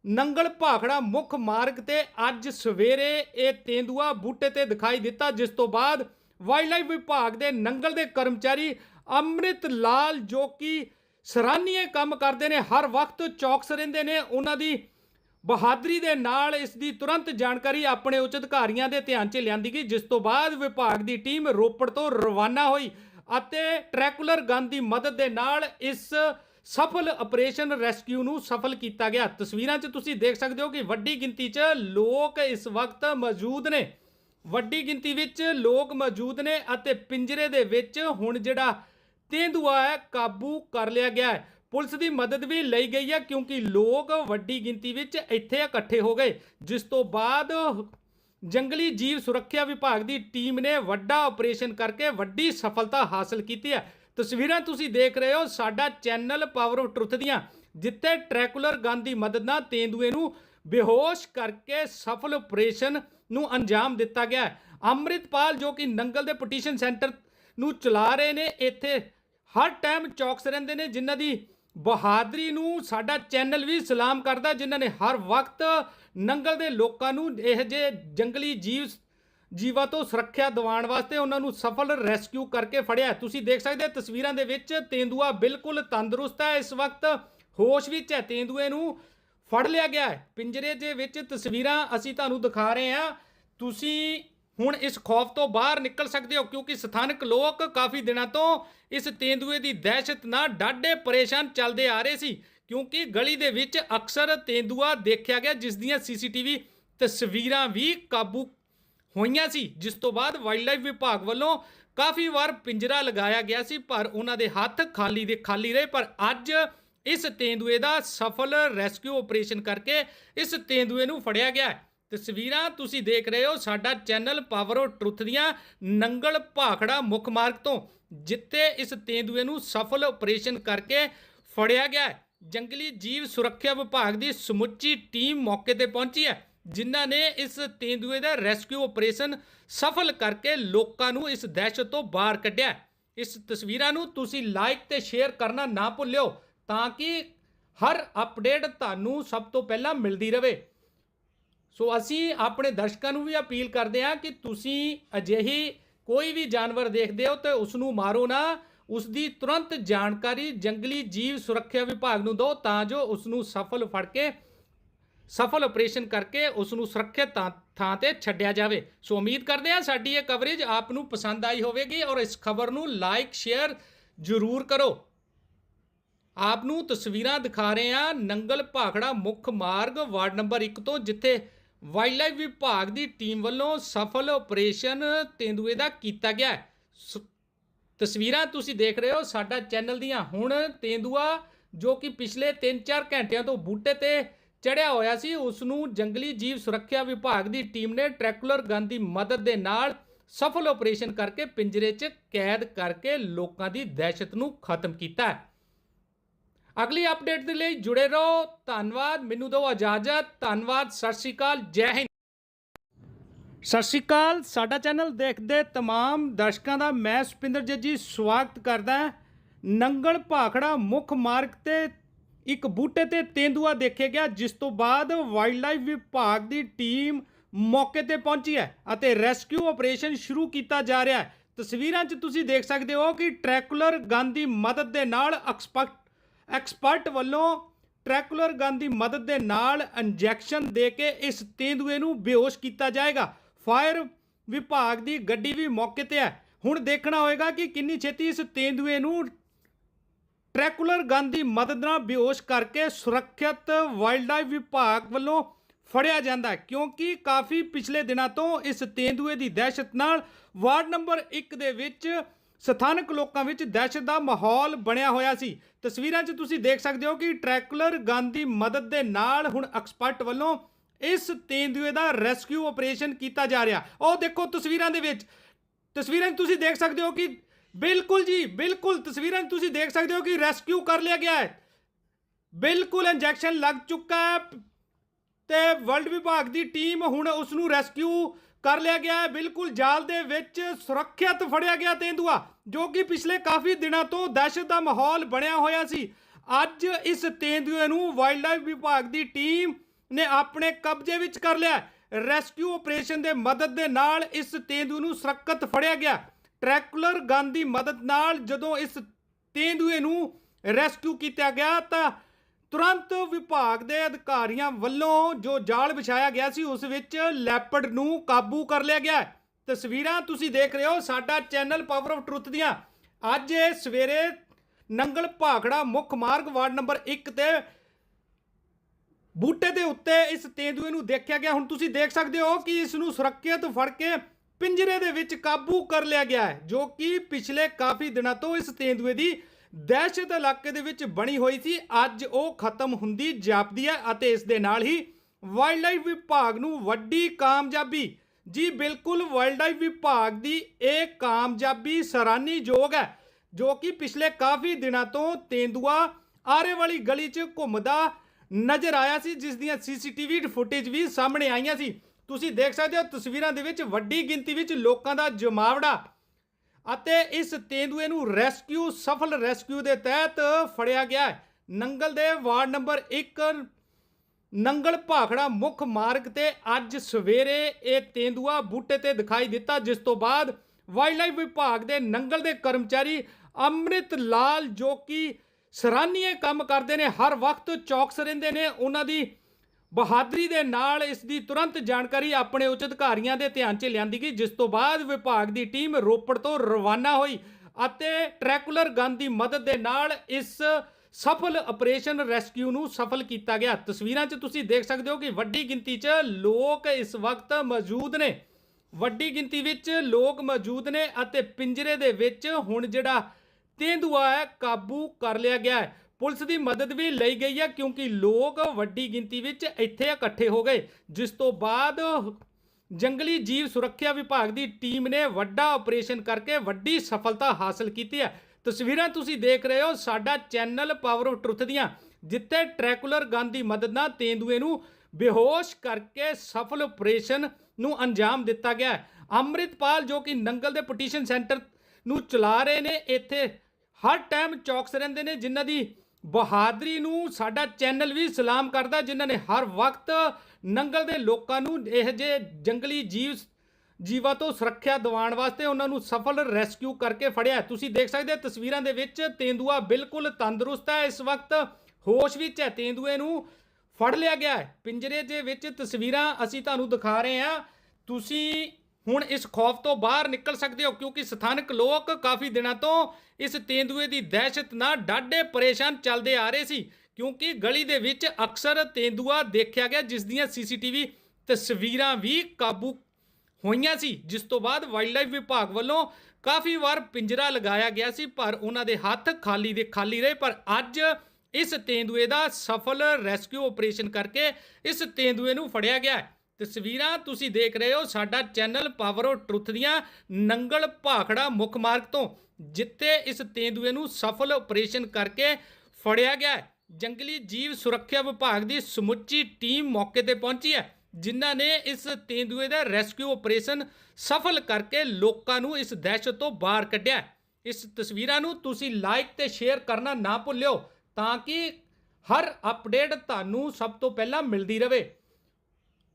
ਨੰਗਲ ਭਾਖੜਾ ਮੁੱਖ ਮਾਰਗ ਤੇ ਅੱਜ ਸਵੇਰੇ ਇਹ ਤੇਂਦੂਆ ਬੂਟੇ ਤੇ ਦਿਖਾਈ ਦਿੱਤਾ, ਜਿਸ ਤੋਂ ਬਾਅਦ ਵਾਈਲਡ ਲਾਈਫ ਵਿਭਾਗ ਦੇ ਨੰਗਲ ਦੇ ਕਰਮਚਾਰੀ ਅੰਮ੍ਰਿਤ ਲਾਲ ਜੋ ਕਿ ਸਰਾਹਨੀय ਕੰਮ ਕਰਦੇ ਨੇ, ਹਰ ਵਕਤ ਚੌਕਸ ਰਹਿੰਦੇ ਨੇ, ਉਹਨਾਂ ਦੀ ਬਹਾਦਰੀ ਦੇ ਨਾਲ ਇਸ ਦੀ ਤੁਰੰਤ ਜਾਣਕਾਰੀ ਆਪਣੇ ਉੱਚ ਅਧਿਕਾਰੀਆਂ ਦੇ ਧਿਆਨ 'ਚ ਲਿਆਂਦੀ ਗਈ, ਜਿਸ ਤੋਂ ਬਾਅਦ ਵਿਭਾਗ ਦੀ ਟੀਮ ਰੋਪੜ ਤੋਂ ਰਵਾਨਾ ਹੋਈ ਅਤੇ ਟਰੈਕੂਲਰ ਗਨ ਦੀ ਮਦਦ ਦੇ ਨਾਲ ਇਸ ਸਫਲ ਆਪਰੇਸ਼ਨ ਰੈਸਕਿਊ ਨੂੰ ਸਫਲ ਕੀਤਾ ਗਿਆ। ਤਸਵੀਰਾਂ 'ਚ ਤੁਸੀਂ ਦੇਖ ਸਕਦੇ ਹੋ ਕਿ ਵੱਡੀ ਗਿਣਤੀ 'ਚ ਲੋਕ ਇਸ ਵਕਤ ਮੌਜੂਦ ਨੇ। ਵੱਡੀ ਗਿਣਤੀ ਵਿੱਚ ਲੋਕ ਮੌਜੂਦ ਨੇ ਅਤੇ ਪਿੰਜਰੇ ਦੇ ਵਿੱਚ ਹੁਣ ਜਿਹੜਾ ਤੇਂਦੂਆ ਹੈ, ਕਾਬੂ ਕਰ ਲਿਆ ਗਿਆ ਹੈ। ਪੁਲਿਸ ਦੀ ਮਦਦ ਵੀ ਲਈ ਗਈ ਹੈ ਕਿਉਂਕਿ ਲੋਕ ਵੱਡੀ ਗਿਣਤੀ ਵਿੱਚ ਇੱਥੇ ਇਕੱਠੇ ਹੋ ਗਏ, ਜਿਸ ਤੋਂ ਬਾਅਦ ਜੰਗਲੀ ਜੀਵ ਸੁਰੱਖਿਆ ਵਿਭਾਗ ਦੀ ਟੀਮ ਨੇ ਵੱਡਾ ਆਪਰੇਸ਼ਨ ਕਰਕੇ ਵੱਡੀ ਸਫਲਤਾ ਹਾਸਲ ਕੀਤੀ ਹੈ। ਤਸਵੀਰਾਂ ਤੁਸੀਂ ਦੇਖ ਰਹੇ ਹੋ ਸਾਡਾ ਚੈਨਲ ਪਾਵਰ ਆਫ ਟਰੁੱਥ ਦੀਆਂ, ਜਿੱਥੇ ਟਰੈਕੂਲਰ ਗਨ ਦੀ ਮਦਦ ਨਾਲ ਤੇਂਦੂਏ ਨੂੰ ਬੇਹੋਸ਼ ਕਰਕੇ ਸਫਲ ਆਪਰੇਸ਼ਨ ਨੂੰ ਅੰਜਾਮ ਦਿੱਤਾ ਗਿਆ ਅੰਮ੍ਰਿਤਪਾਲ ਜੋ ਕਿ ਨੰਗਲ ਦੇ ਪਟੀਸ਼ਨ ਸੈਂਟਰ ਨੂੰ ਚਲਾ ਰਹੇ ਨੇ, ਇੱਥੇ ਹਰ ਟਾਈਮ ਚੌਕਸ ਰਹਿੰਦੇ ਨੇ, ਜਿਨ੍ਹਾਂ ਦੀ ਬਹਾਦਰੀ ਨੂੰ ਸਾਡਾ ਚੈਨਲ ਵੀ ਸਲਾਮ ਕਰਦਾ, ਜਿਨ੍ਹਾਂ ਨੇ ਹਰ ਵਕਤ ਨੰਗਲ ਦੇ ਲੋਕਾਂ ਨੂੰ ਇਹ ਜੇ ਜੰਗਲੀ ਜੀਵ, ਜੀਵਾਂ ਤੋਂ ਸੁਰੱਖਿਆ ਦਿਵਾਉਣ ਵਾਸਤੇ ਉਹਨਾਂ ਨੂੰ ਸਫਲ ਰੈਸਕਿਊ ਕਰਕੇ ਫੜਿਆ ਤੁਸੀਂ ਦੇਖ ਸਕਦੇ ਹੋ ਤਸਵੀਰਾਂ ਦੇ ਵਿੱਚ ਤੇਂਦੂਆ ਬਿਲਕੁਲ ਤੰਦਰੁਸਤ ਹੈ। ਇਸ ਵਕਤ ਹੋਸ਼ ਵਿੱਚ ਹੈ। ਤੇਂਦੂਏ ਨੂੰ ਫੜ ਲਿਆ ਗਿਆ ਹੈ। ਪਿੰਜਰੇ ਦੇ ਵਿੱਚ ਤਸਵੀਰਾਂ ਅਸੀਂ ਤੁਹਾਨੂੰ ਦਿਖਾ ਰਹੇ ਹਾਂ। ਤੁਸੀਂ ਹੁਣ ਇਸ ਖੌਫ ਤੋਂ ਬਾਹਰ ਨਿਕਲ ਸਕਦੇ ਹੋ, ਕਿਉਂਕਿ ਸਥਾਨਕ ਲੋਕ ਕਾਫੀ ਦਿਨਾਂ ਤੋਂ ਇਸ ਤੇਂਦੂਏ ਦੀ ਦਹਿਸ਼ਤ ਨਾਲ ਡਾਢੇ ਪਰੇਸ਼ਾਨ ਚੱਲਦੇ ਆ ਰਹੇ ਸੀ, ਕਿਉਂਕਿ ਗਲੀ ਦੇ ਵਿੱਚ ਅਕਸਰ ਤੇਂਦੂਆ ਦੇਖਿਆ ਗਿਆ, ਜਿਸ ਦੀਆਂ ਸੀਸੀਟੀਵੀ ਤਸਵੀਰਾਂ ਵੀ ਕਾਬੂ ਹੋਈਆਂ ਸੀ, ਜਿਸ ਤੋਂ ਬਾਅਦ ਵਾਈਲਡਲਾਈਫ ਵਿਭਾਗ ਵੱਲੋਂ ਕਾਫੀ ਵਾਰ ਪਿੰਜਰਾ ਲਗਾਇਆ ਗਿਆ ਸੀ, ਪਰ ਉਹਨਾਂ ਦੇ ਹੱਥ ਖਾਲੀ ਦੇ ਖਾਲੀ ਰਹੇ, ਪਰ ਅੱਜ ਇਸ ਤੇਂਦੂਏ ਦਾ ਸਫਲ ਰੈਸਕਿਊ ਆਪਰੇਸ਼ਨ ਕਰਕੇ ਇਸ ਤੇਂਦੂਏ ਨੂੰ ਫੜਿਆ ਗਿਆ ਹੈ। ਤਸਵੀਰਾਂ ਤੁਸੀਂ ਦੇਖ ਰਹੇ ਹੋ ਸਾਡਾ ਚੈਨਲ ਪਾਵਰ ਆਫ ਟਰੁੱਥ ਦੀਆਂ ਨੰਗਲ ਭਾਖੜਾ ਮੁੱਖ ਮਾਰਗ ਤੋਂ, ਜਿੱਥੇ ਇਸ ਤੇਂਦੂਏ ਨੂੰ ਸਫਲ ਆਪਰੇਸ਼ਨ ਕਰਕੇ ਫੜਿਆ ਗਿਆ ਜੰਗਲੀ ਜੀਵ ਸੁਰੱਖਿਆ ਵਿਭਾਗ ਦੀ ਸਮੁੱਚੀ ਟੀਮ ਮੌਕੇ ਤੇ ਪਹੁੰਚੀ ਹੈ, ਜਿਨ੍ਹਾਂ ਨੇ ਇਸ ਤੇਂਦੂਏ ਦਾ ਰੈਸਕਿਊ ਆਪਰੇਸ਼ਨ ਸਫਲ ਕਰਕੇ ਲੋਕਾਂ ਨੂੰ ਇਸ ਦਹਿਸ਼ਤ ਤੋਂ ਬਾਹਰ ਕੱਢਿਆ ਇਸ ਤਸਵੀਰਾਂ ਨੂੰ ਤੁਸੀਂ ਲਾਈਕ ਤੇ ਸ਼ੇਅਰ ਕਰਨਾ ਨਾ ਭੁੱਲਿਓ, ਤਾਂ ਕਿ ਹਰ ਅਪਡੇਟ ਤੁਹਾਨੂੰ ਸਭ ਤੋਂ ਪਹਿਲਾਂ ਮਿਲਦੀ ਰਹੇ। ਸੋ ਅਸੀਂ ਆਪਣੇ ਦਰਸ਼ਕਾਂ ਨੂੰ ਵੀ ਅਪੀਲ ਕਰਦੇ ਹਾਂ ਕਿ ਤੁਸੀਂ ਅਜਿਹੀ ਕੋਈ ਵੀ ਜਾਨਵਰ ਦੇਖਦੇ ਹੋ ਤੇ ਉਸ ਨੂੰ ਮਾਰੋ ਨਾ ਉਸ ਦੀ ਤੁਰੰਤ ਜਾਣਕਾਰੀ ਜੰਗਲੀ ਜੀਵ ਸੁਰੱਖਿਆ ਵਿਭਾਗ ਨੂੰ ਦਿਓ ਤਾਂ ਜੋ ਉਸ ਨੂੰ ਸਫਲ ਫੜ ਕੇ, ਸਫਲ ਆਪਰੇਸ਼ਨ ਕਰਕੇ ਉਸ ਨੂੰ ਸੁਰੱਖਿਅਤ ਥਾਂ- ਥਾਂ ਤੇ ਛੱਡਿਆ ਜਾਵੇ। ਸੋ ਉਮੀਦ ਕਰਦੇ ਹਾਂ ਸਾਡੀ ਇਹ ਕਵਰੇਜ ਆਪ ਨੂੰ ਪਸੰਦ ਆਈ ਹੋਵੇਗੀ ਔਰ ਇਸ ਖਬਰ ਨੂੰ ਲਾਈਕ ਸ਼ੇਅਰ ਜ਼ਰੂਰ ਕਰੋ। ਆਪ ਨੂੰ ਤਸਵੀਰਾਂ ਦਿਖਾ ਰਹੇ ਹਾਂ ਨੰਗਲ ਭਾਖੜਾ ਮੁੱਖ ਮਾਰਗ ਵਾਰਡ ਨੰਬਰ 1 ਤੋਂ, ਜਿੱਥੇ ਵਾਈਲਡਲਾਈਫ ਵਿਭਾਗ ਦੀ ਟੀਮ ਵੱਲੋਂ ਸਫਲ ਆਪਰੇਸ਼ਨ ਤੇਂਦੂਏ ਦਾ ਕੀਤਾ ਗਿਆ ਹੈ। ਤਸਵੀਰਾਂ ਤੁਸੀਂ ਦੇਖ ਰਹੇ ਹੋ ਸਾਡਾ ਚੈਨਲ ਦੀਆਂ ਹੁਣ ਤੇਂਦੂਆ, ਜੋ ਕਿ ਪਿਛਲੇ 3-4 ਘੰਟਿਆਂ ਤੋਂ ਬੂਟੇ ਤੇ ਚੜਿਆ ਹੋਇਆ ਸੀ ਉਸ ਨੂੰ ਜੰਗਲੀ ਜੀਵ ਸੁਰੱਖਿਆ ਵਿਭਾਗ ਦੀ ਟੀਮ ਨੇ ਟਰੈਕੂਲਰ ਗਨ ਦੀ ਮਦਦ ਦੇ ਨਾਲ ਸਫਲ ਆਪਰੇਸ਼ਨ ਕਰਕੇ ਪਿੰਜਰੇ 'ਚ ਕੈਦ ਕਰਕੇ ਲੋਕਾਂ ਦੀ ਦਹਿਸ਼ਤ ਨੂੰ ਖਤਮ ਕੀਤਾ ਅਗਲੀ ਅਪਡੇਟ ਦੇ ਲਈ ਜੁੜੇ ਰਹੋ। ਧੰਨਵਾਦ। ਮੈਨੂੰ ਦਿਓ ਇਜਾਜ਼ਤ। ਧੰਨਵਾਦ। ਸਤਿ ਸ਼੍ਰੀ ਅਕਾਲ। ਜੈ ਹਿੰਦ। ਸਤਿ ਸ਼੍ਰੀ ਅਕਾਲ। ਸਾਡਾ ਚੈਨਲ ਦੇਖਦੇ ਤਮਾਮ ਦਰਸ਼ਕਾਂ ਦਾ ਮੈਂ ਸੁਪਿੰਦਰ ਜੱਜੀ ਸਵਾਗਤ ਕਰਦਾ ਨੰਗਲ ਭਾਖੜਾ ਮੁੱਖ ਮਾਰਗ ਤੇ ਇੱਕ ਬੂਟੇ ਤੇ ਤੇਂਦੂਆ ਦੇਖਿਆ ਗਿਆ, ਜਿਸ ਤੋਂ ਬਾਅਦ ਵਾਈਲਡਲਾਈਫ ਵਿਭਾਗ ਦੀ ਟੀਮ ਮੌਕੇ ਤੇ ਪਹੁੰਚੀ ਹੈ ਅਤੇ ਰੈਸਕਿਊ ਆਪਰੇਸ਼ਨ ਸ਼ੁਰੂ ਕੀਤਾ ਜਾ ਰਿਹਾ ਹੈ। ਤਸਵੀਰਾਂ 'ਚ ਤੁਸੀਂ ਦੇਖ ਸਕਦੇ ਹੋ ਕਿ ਟਰੈਕੂਲਰ ਗਨ ਦੀ ਮਦਦ ਦੇ ਨਾਲ ਐਕਸਪੈਕਟ ਐਕਸਪਰਟ ਵੱਲੋਂ ਟਰੈਕੂਲਰ ਗਨ ਦੀ ਮਦਦ ਦੇ ਨਾਲ ਇੰਜੈਕਸ਼ਨ ਦੇ ਕੇ ਇਸ ਤੇਂਦੂਏ ਨੂੰ ਬੇਹੋਸ਼ ਕੀਤਾ ਜਾਏਗਾ। ਫਾਇਰ ਵਿਭਾਗ ਦੀ ਗੱਡੀ ਵੀ ਮੌਕੇ ਤੇ ਹੈ। ਹੁਣ ਦੇਖਣਾ ਹੋਏਗਾ ਕਿ ਕਿੰਨੀ ਛੇਤੀ ਇਸ ਤੇਂਦੂਏ ਨੂੰ ਟਰੈਕੂਲਰ ਗਨ ਦੀ ਮਦਦ ਨਾਲ ਬੇਹੋਸ਼ ਕਰਕੇ ਸੁਰੱਖਿਅਤ ਵਾਈਲਡਲਾਈਫ ਵਿਭਾਗ ਵੱਲੋਂ ਫੜਿਆ ਜਾਂਦਾ ਕਿਉਂਕਿ ਕਾਫੀ ਪਿਛਲੇ ਦਿਨਾਂ ਤੋਂ ਇਸ ਤੇਂਦੂਏ ਦੀ ਦਹਿਸ਼ਤ ਨਾਲ ਵਾਰਡ ਨੰਬਰ 1 ਦੇ ਵਿੱਚ ਸਥਾਨਕ ਲੋਕਾਂ ਵਿੱਚ ਦਹਿਸ਼ਤ ਦਾ ਮਾਹੌਲ ਬਣਿਆ ਹੋਇਆ ਸੀ। ਤਸਵੀਰਾਂ 'ਚ ਤੁਸੀਂ ਦੇਖ ਸਕਦੇ ਹੋ ਕਿ ਟਰੈਕੂਲਰ ਗਨ ਦੀ ਮਦਦ ਦੇ ਨਾਲ ਹੁਣ ਐਕਸਪਰਟ ਵੱਲੋਂ ਇਸ ਤੇਂਦੂਏ ਦਾ ਰੈਸਕਿਊ ਆਪਰੇਸ਼ਨ ਕੀਤਾ ਜਾ ਰਿਹਾ। ਉਹ ਦੇਖੋ ਤਸਵੀਰਾਂ ਦੇ ਵਿੱਚ। ਤਸਵੀਰਾਂ 'ਚ ਤੁਸੀਂ ਦੇਖ ਸਕਦੇ ਹੋ ਕਿ ਬਿਲਕੁਲ ਜੀ, ਬਿਲਕੁਲ ਤਸਵੀਰਾਂ 'ਚ ਤੁਸੀਂ ਦੇਖ ਸਕਦੇ ਹੋ ਕਿ ਰੈਸਕਿਊ ਕਰ ਲਿਆ ਗਿਆ ਹੈ। ਬਿਲਕੁਲ ਇੰਜੈਕਸ਼ਨ ਲੱਗ ਚੁੱਕਾ ਹੈ ਤੇ ਵਰਲਡ ਵਿਭਾਗ ਦੀ ਟੀਮ ਹੁਣ ਉਸ ਨੂੰ ਰੈਸਕਿਊ ਕਰ ਲਿਆ ਗਿਆ ਹੈ। ਬਿਲਕੁਲ ਜਾਲ ਦੇ ਵਿੱਚ ਸੁਰੱਖਿਅਤ ਫੜਿਆ ਗਿਆ ਤੇਂਦੂਆ, ਜੋ ਕਿ ਪਿਛਲੇ ਕਾਫੀ ਦਿਨਾਂ ਤੋਂ ਦਹਿਸ਼ਤ ਦਾ ਮਾਹੌਲ ਬਣਿਆ ਹੋਇਆ ਸੀ। ਅੱਜ ਇਸ ਤੇਂਦੂਏ ਨੂੰ ਵਾਈਲਡਲਾਈਫ ਵਿਭਾਗ ਦੀ ਟੀਮ ਨੇ ਆਪਣੇ ਕਬਜ਼ੇ ਵਿੱਚ ਕਰ ਲਿਆ ਰੈਸਕਿਊ ਆਪਰੇਸ਼ਨ ਦੇ ਮਦਦ ਦੇ ਨਾਲ ਇਸ ਤੇਂਦੂਏ ਨੂੰ ਸੁਰੱਖਿਅਤ ਫੜਿਆ ਗਿਆ। ਟਰੈਕੂਲਰ ਗਨ ਦੀ ਮਦਦ ਨਾਲ ਜਦੋਂ ਇਸ ਤੇਂਦੂਏ ਨੂੰ ਰੈਸਕਿਊ ਕੀਤਾ ਗਿਆ ਤਾਂ ਤੁਰੰਤ ਵਿਭਾਗ ਦੇ ਅਧਿਕਾਰੀਆਂ ਵੱਲੋਂ ਜੋ ਜਾਲ ਵਿਛਾਇਆ ਗਿਆ ਸੀ, ਉਸ ਵਿੱਚ ਲੈਪਰਡ ਨੂੰ ਕਾਬੂ ਕਰ ਲਿਆ ਗਿਆ ਤਸਵੀਰਾਂ ਤੁਸੀਂ ਦੇਖ ਰਹੇ ਹੋ ਸਾਡਾ ਚੈਨਲ ਪਾਵਰ ਆਫ ਟਰੁੱਥ ਦੀਆਂ। ਅੱਜ ਸਵੇਰੇ ਨੰਗਲ ਭਾਖੜਾ ਮੁੱਖ ਮਾਰਗ ਵਾਰਡ ਨੰਬਰ 1 ਤੇ ਬੂਟੇ ਦੇ ਉੱਤੇ ਇਸ ਤੇਂਦੂਏ ਨੂੰ ਦੇਖਿਆ ਗਿਆ। ਹੁਣ ਤੁਸੀਂ ਦੇਖ ਸਕਦੇ ਹੋ ਕਿ ਇਸ ਨੂੰ ਸੁਰੱਖਿਅਤ ਫੜ ਕੇ ਪਿੰਜਰੇ ਦੇ ਵਿੱਚ ਕਾਬੂ ਕਰ ਲਿਆ ਗਿਆ ਹੈ, ਜੋ ਕਿ ਪਿਛਲੇ ਕਾਫੀ ਦਿਨਾਂ ਤੋਂ ਇਸ ਤੇਂਦੂਏ ਦੀ ਦਹਿਸ਼ਤ ਇਲਾਕੇ ਦੇ ਵਿੱਚ ਬਣੀ ਹੋਈ ਸੀ। ਅੱਜ ਉਹ ਖਤਮ ਹੁੰਦੀ ਜਾਪਦੀ ਹੈ ਅਤੇ ਇਸ ਦੇ ਨਾਲ ਹੀ ਵਾਈਲਡਲਾਈਫ ਵਿਭਾਗ ਨੂੰ ਵੱਡੀ ਕਾਮਯਾਬੀ, ਜੀ ਬਿਲਕੁਲ ਵਾਈਲਡਲਾਈਫ ਵਿਭਾਗ ਦੀ ਇਹ ਕਾਮਯਾਬੀ ਸਰਾਹਨੀਯੋਗ ਹੈ, ਜੋ ਕਿ ਪਿਛਲੇ ਕਾਫੀ ਦਿਨਾਂ ਤੋਂ ਤੇਂਦੂਆ ਆਰੇ ਵਾਲੀ ਗਲੀ 'ਚ ਘੁੰਮਦਾ ਨਜ਼ਰ ਆਇਆ ਸੀ, ਜਿਸ ਦੀਆਂ ਸੀਸੀਟੀਵੀ ਫੁਟੇਜ ਵੀ ਸਾਹਮਣੇ ਆਈਆਂ ਸੀ। ਤੁਸੀਂ ਦੇਖ ਸਕਦੇ ਹੋ ਤਸਵੀਰਾਂ ਦੇ ਵਿੱਚ ਵੱਡੀ ਗਿਣਤੀ ਵਿੱਚ ਲੋਕਾਂ ਦਾ ਜਮਾਵੜਾ ਅਤੇ ਇਸ ਤੇਂਦੂਏ ਨੂੰ ਰੈਸਕਿਊ, ਸਫਲ ਰੈਸਕਿਊ ਦੇ ਤਹਿਤ ਫੜਿਆ ਗਿਆ ਹੈ। ਨੰਗਲ ਦੇ ਵਾਰਡ ਨੰਬਰ 1 ਨੰਗਲ ਭਾਖੜਾ ਮੁੱਖ ਮਾਰਗ ਤੇ ਅੱਜ ਸਵੇਰੇ ਇਹ ਤੇਂਦੂਆ ਬੂਟੇ ਤੇ ਦਿਖਾਈ ਦਿੱਤਾ, ਜਿਸ ਤੋਂ ਬਾਅਦ ਵਾਈਲਡਲਾਈਫ ਵਿਭਾਗ ਦੇ ਨੰਗਲ ਦੇ ਕਰਮਚਾਰੀ ਅੰਮ੍ਰਿਤ ਲਾਲ ਜੋ ਕਿ ਸਰਾਹਨੀय ਕੰਮ ਕਰਦੇ ਨੇ, ਹਰ ਵਕਤ ਚੌਕਸ ਰਹਿੰਦੇ ਨੇ, ਉਹਨਾਂ ਦੀ ਬਹਾਦਰੀ ਦੇ ਨਾਲ ਇਸ ਦੀ ਤੁਰੰਤ ਜਾਣਕਾਰੀ ਆਪਣੇ ਉੱਚ ਅਧਿਕਾਰੀਆਂ ਦੇ ਧਿਆਨ 'ਚ ਲਿਆਂਦੀ ਗਈ, ਜਿਸ ਤੋਂ ਬਾਅਦ ਵਿਭਾਗ ਦੀ ਟੀਮ ਰੋਪੜ ਤੋਂ ਰਵਾਨਾ ਹੋਈ ਅਤੇ ਟਰੈਕੂਲਰ ਗਨ ਦੀ ਮਦਦ ਦੇ ਨਾਲ ਇਸ ਸਫਲ ਆਪਰੇਸ਼ਨ ਰੈਸਕਿਊ ਨੂੰ ਸਫਲ ਕੀਤਾ ਗਿਆ। ਤਸਵੀਰਾਂ 'ਚ ਤੁਸੀਂ ਦੇਖ ਸਕਦੇ ਹੋ ਕਿ ਵੱਡੀ ਗਿਣਤੀ 'ਚ ਲੋਕ ਇਸ ਵਕਤ ਮੌਜੂਦ ਨੇ। ਵੱਡੀ ਗਿਣਤੀ ਵਿੱਚ ਲੋਕ ਮੌਜੂਦ ਨੇ ਅਤੇ ਪਿੰਜਰੇ ਦੇ ਵਿੱਚ ਹੁਣ ਜਿਹੜਾ ਤੇਂਦੂਆ ਹੈ, ਕਾਬੂ ਕਰ ਲਿਆ ਗਿਆ ਹੈ। ਪੁਲਿਸ ਦੀ ਮਦਦ ਵੀ ਲਈ ਗਈ ਹੈ ਕਿਉਂਕਿ ਲੋਕ ਵੱਡੀ ਗਿਣਤੀ ਵਿੱਚ ਇੱਥੇ ਇਕੱਠੇ ਹੋ ਗਏ, ਜਿਸ ਤੋਂ ਬਾਅਦ ਜੰਗਲੀ ਜੀਵ ਸੁਰੱਖਿਆ ਵਿਭਾਗ ਦੀ ਟੀਮ ਨੇ ਵੱਡਾ ਆਪਰੇਸ਼ਨ ਕਰਕੇ ਵੱਡੀ ਸਫਲਤਾ ਹਾਸਲ ਕੀਤੀ ਹੈ। ਤਸਵੀਰਾਂ ਤੁਸੀਂ ਦੇਖ ਰਹੇ ਹੋ ਸਾਡਾ ਚੈਨਲ ਪਾਵਰ ਆਫ ਟਰੁੱਥ ਦੀਆਂ, ਜਿੱਥੇ ਟਰੈਕੂਲਰ ਗਨ ਦੀ ਮਦਦ ਨਾਲ ਤੇਂਦੂਏ ਨੂੰ ਬੇਹੋਸ਼ ਕਰਕੇ ਸਫਲ ਆਪਰੇਸ਼ਨ ਨੂੰ ਅੰਜਾਮ ਦਿੱਤਾ ਗਿਆ ਅੰਮ੍ਰਿਤਪਾਲ ਜੋ ਕਿ ਨੰਗਲ ਦੇ ਪਟੀਸ਼ਨ ਸੈਂਟਰ ਨੂੰ ਚਲਾ ਰਹੇ ਨੇ, ਇੱਥੇ ਹਰ ਟਾਈਮ ਚੌਕਸ ਰਹਿੰਦੇ ਨੇ, ਜਿਨ੍ਹਾਂ ਦੀ ਬਹਾਦਰੀ ਨੂੰ ਸਾਡਾ ਚੈਨਲ ਵੀ ਸਲਾਮ ਕਰਦਾ, ਜਿਨ੍ਹਾਂ ਨੇ ਹਰ ਵਕਤ ਨੰਗਲ ਦੇ ਲੋਕਾਂ ਨੂੰ ਇਹ ਜੇ ਜੰਗਲੀ ਜੀਵ, ਜੀਵਾਂ ਤੋਂ ਸੁਰੱਖਿਆ ਦਿਵਾਉਣ ਵਾਸਤੇ ਉਹਨਾਂ ਨੂੰ ਸਫਲ ਰੈਸਕਿਊ ਕਰਕੇ ਫੜਿਆ ਤੁਸੀਂ ਦੇਖ ਸਕਦੇ ਹੋ ਤਸਵੀਰਾਂ ਦੇ ਵਿੱਚ ਤੇਂਦੂਆ ਬਿਲਕੁਲ ਤੰਦਰੁਸਤ ਹੈ। ਇਸ ਵਕਤ ਹੋਸ਼ ਵਿੱਚ ਹੈ। ਤੇਂਦੂਏ ਨੂੰ ਫੜ ਲਿਆ ਗਿਆ ਹੈ। ਪਿੰਜਰੇ ਦੇ ਵਿੱਚ ਤਸਵੀਰਾਂ ਅਸੀਂ ਤੁਹਾਨੂੰ ਦਿਖਾ ਰਹੇ ਹਾਂ। ਤੁਸੀਂ ਹੁਣ ਇਸ ਖੌਫ ਤੋਂ ਬਾਹਰ ਨਿਕਲ ਸਕਦੇ ਹੋ, ਕਿਉਂਕਿ ਸਥਾਨਕ ਲੋਕ ਕਾਫੀ ਦਿਨਾਂ ਤੋਂ ਇਸ ਤੇਂਦੂਏ ਦੀ ਦਹਿਸ਼ਤ ਨਾਲ ਡਾਢੇ ਪਰੇਸ਼ਾਨ ਚੱਲਦੇ ਆ ਰਹੇ ਸੀ, ਕਿਉਂਕਿ ਗਲੀ ਦੇ ਵਿੱਚ ਅਕਸਰ ਤੇਂਦੂਆ ਦੇਖਿਆ ਗਿਆ, ਜਿਸ ਦੀਆਂ ਸੀਸੀਟੀਵੀ ਤਸਵੀਰਾਂ ਵੀ ਕਾਬੂ ਹੋਈਆਂ ਸੀ। ਜਿਸ ਤੋਂ ਬਾਅਦ ਵਾਈਲਡਲਾਈਫ ਵਿਭਾਗ ਵੱਲੋਂ ਕਾਫੀ ਵਾਰ ਪਿੰਜਰਾ ਲਗਾਇਆ ਗਿਆ ਸੀ, ਪਰ ਉਹਨਾਂ ਦੇ ਹੱਥ ਖਾਲੀ ਦੇ ਖਾਲੀ ਰਹੇ, ਪਰ ਅੱਜ ਇਸ ਤੇਂਦੂਏ ਦਾ ਸਫਲ ਰੈਸਕਿਊ ਆਪਰੇਸ਼ਨ ਕਰਕੇ ਇਸ ਤੇਂਦੂਏ ਨੂੰ ਫੜਿਆ ਗਿਆ ਹੈ। ਤਸਵੀਰਾਂ ਤੁਸੀਂ ਦੇਖ ਰਹੇ ਹੋ ਸਾਡਾ ਚੈਨਲ ਪਾਵਰ ਆਫ ਟਰੁੱਥ ਦੀਆਂ ਨੰਗਲ ਭਾਖੜਾ ਮੁੱਖ ਮਾਰਗ ਤੋਂ, ਜਿੱਥੇ ਇਸ ਤੇਂਦੂਏ ਨੂੰ ਸਫਲ ਆਪਰੇਸ਼ਨ ਕਰਕੇ ਫੜਿਆ ਗਿਆ ਹੈ। ਜੰਗਲੀ ਜੀਵ ਸੁਰੱਖਿਆ ਵਿਭਾਗ ਦੀ ਸਮੁੱਚੀ ਟੀਮ ਮੌਕੇ ਤੇ ਪਹੁੰਚੀ ਹੈ, ਜਿਨ੍ਹਾਂ ਨੇ ਇਸ ਤੇਂਦੂਏ ਦਾ ਰੈਸਕਿਊ ਆਪਰੇਸ਼ਨ ਸਫਲ ਕਰਕੇ ਲੋਕਾਂ ਨੂੰ ਇਸ ਦਹਿਸ਼ਤ ਤੋਂ ਬਾਹਰ ਕੱਢਿਆ ਇਸ ਤਸਵੀਰਾਂ ਨੂੰ ਤੁਸੀਂ ਲਾਈਕ ਤੇ ਸ਼ੇਅਰ ਕਰਨਾ ਨਾ ਭੁੱਲਿਓ, ਤਾਂ ਕਿ ਹਰ ਅਪਡੇਟ ਤੁਹਾਨੂੰ ਸਭ ਤੋਂ ਪਹਿਲਾਂ ਮਿਲਦੀ ਰਹੇ।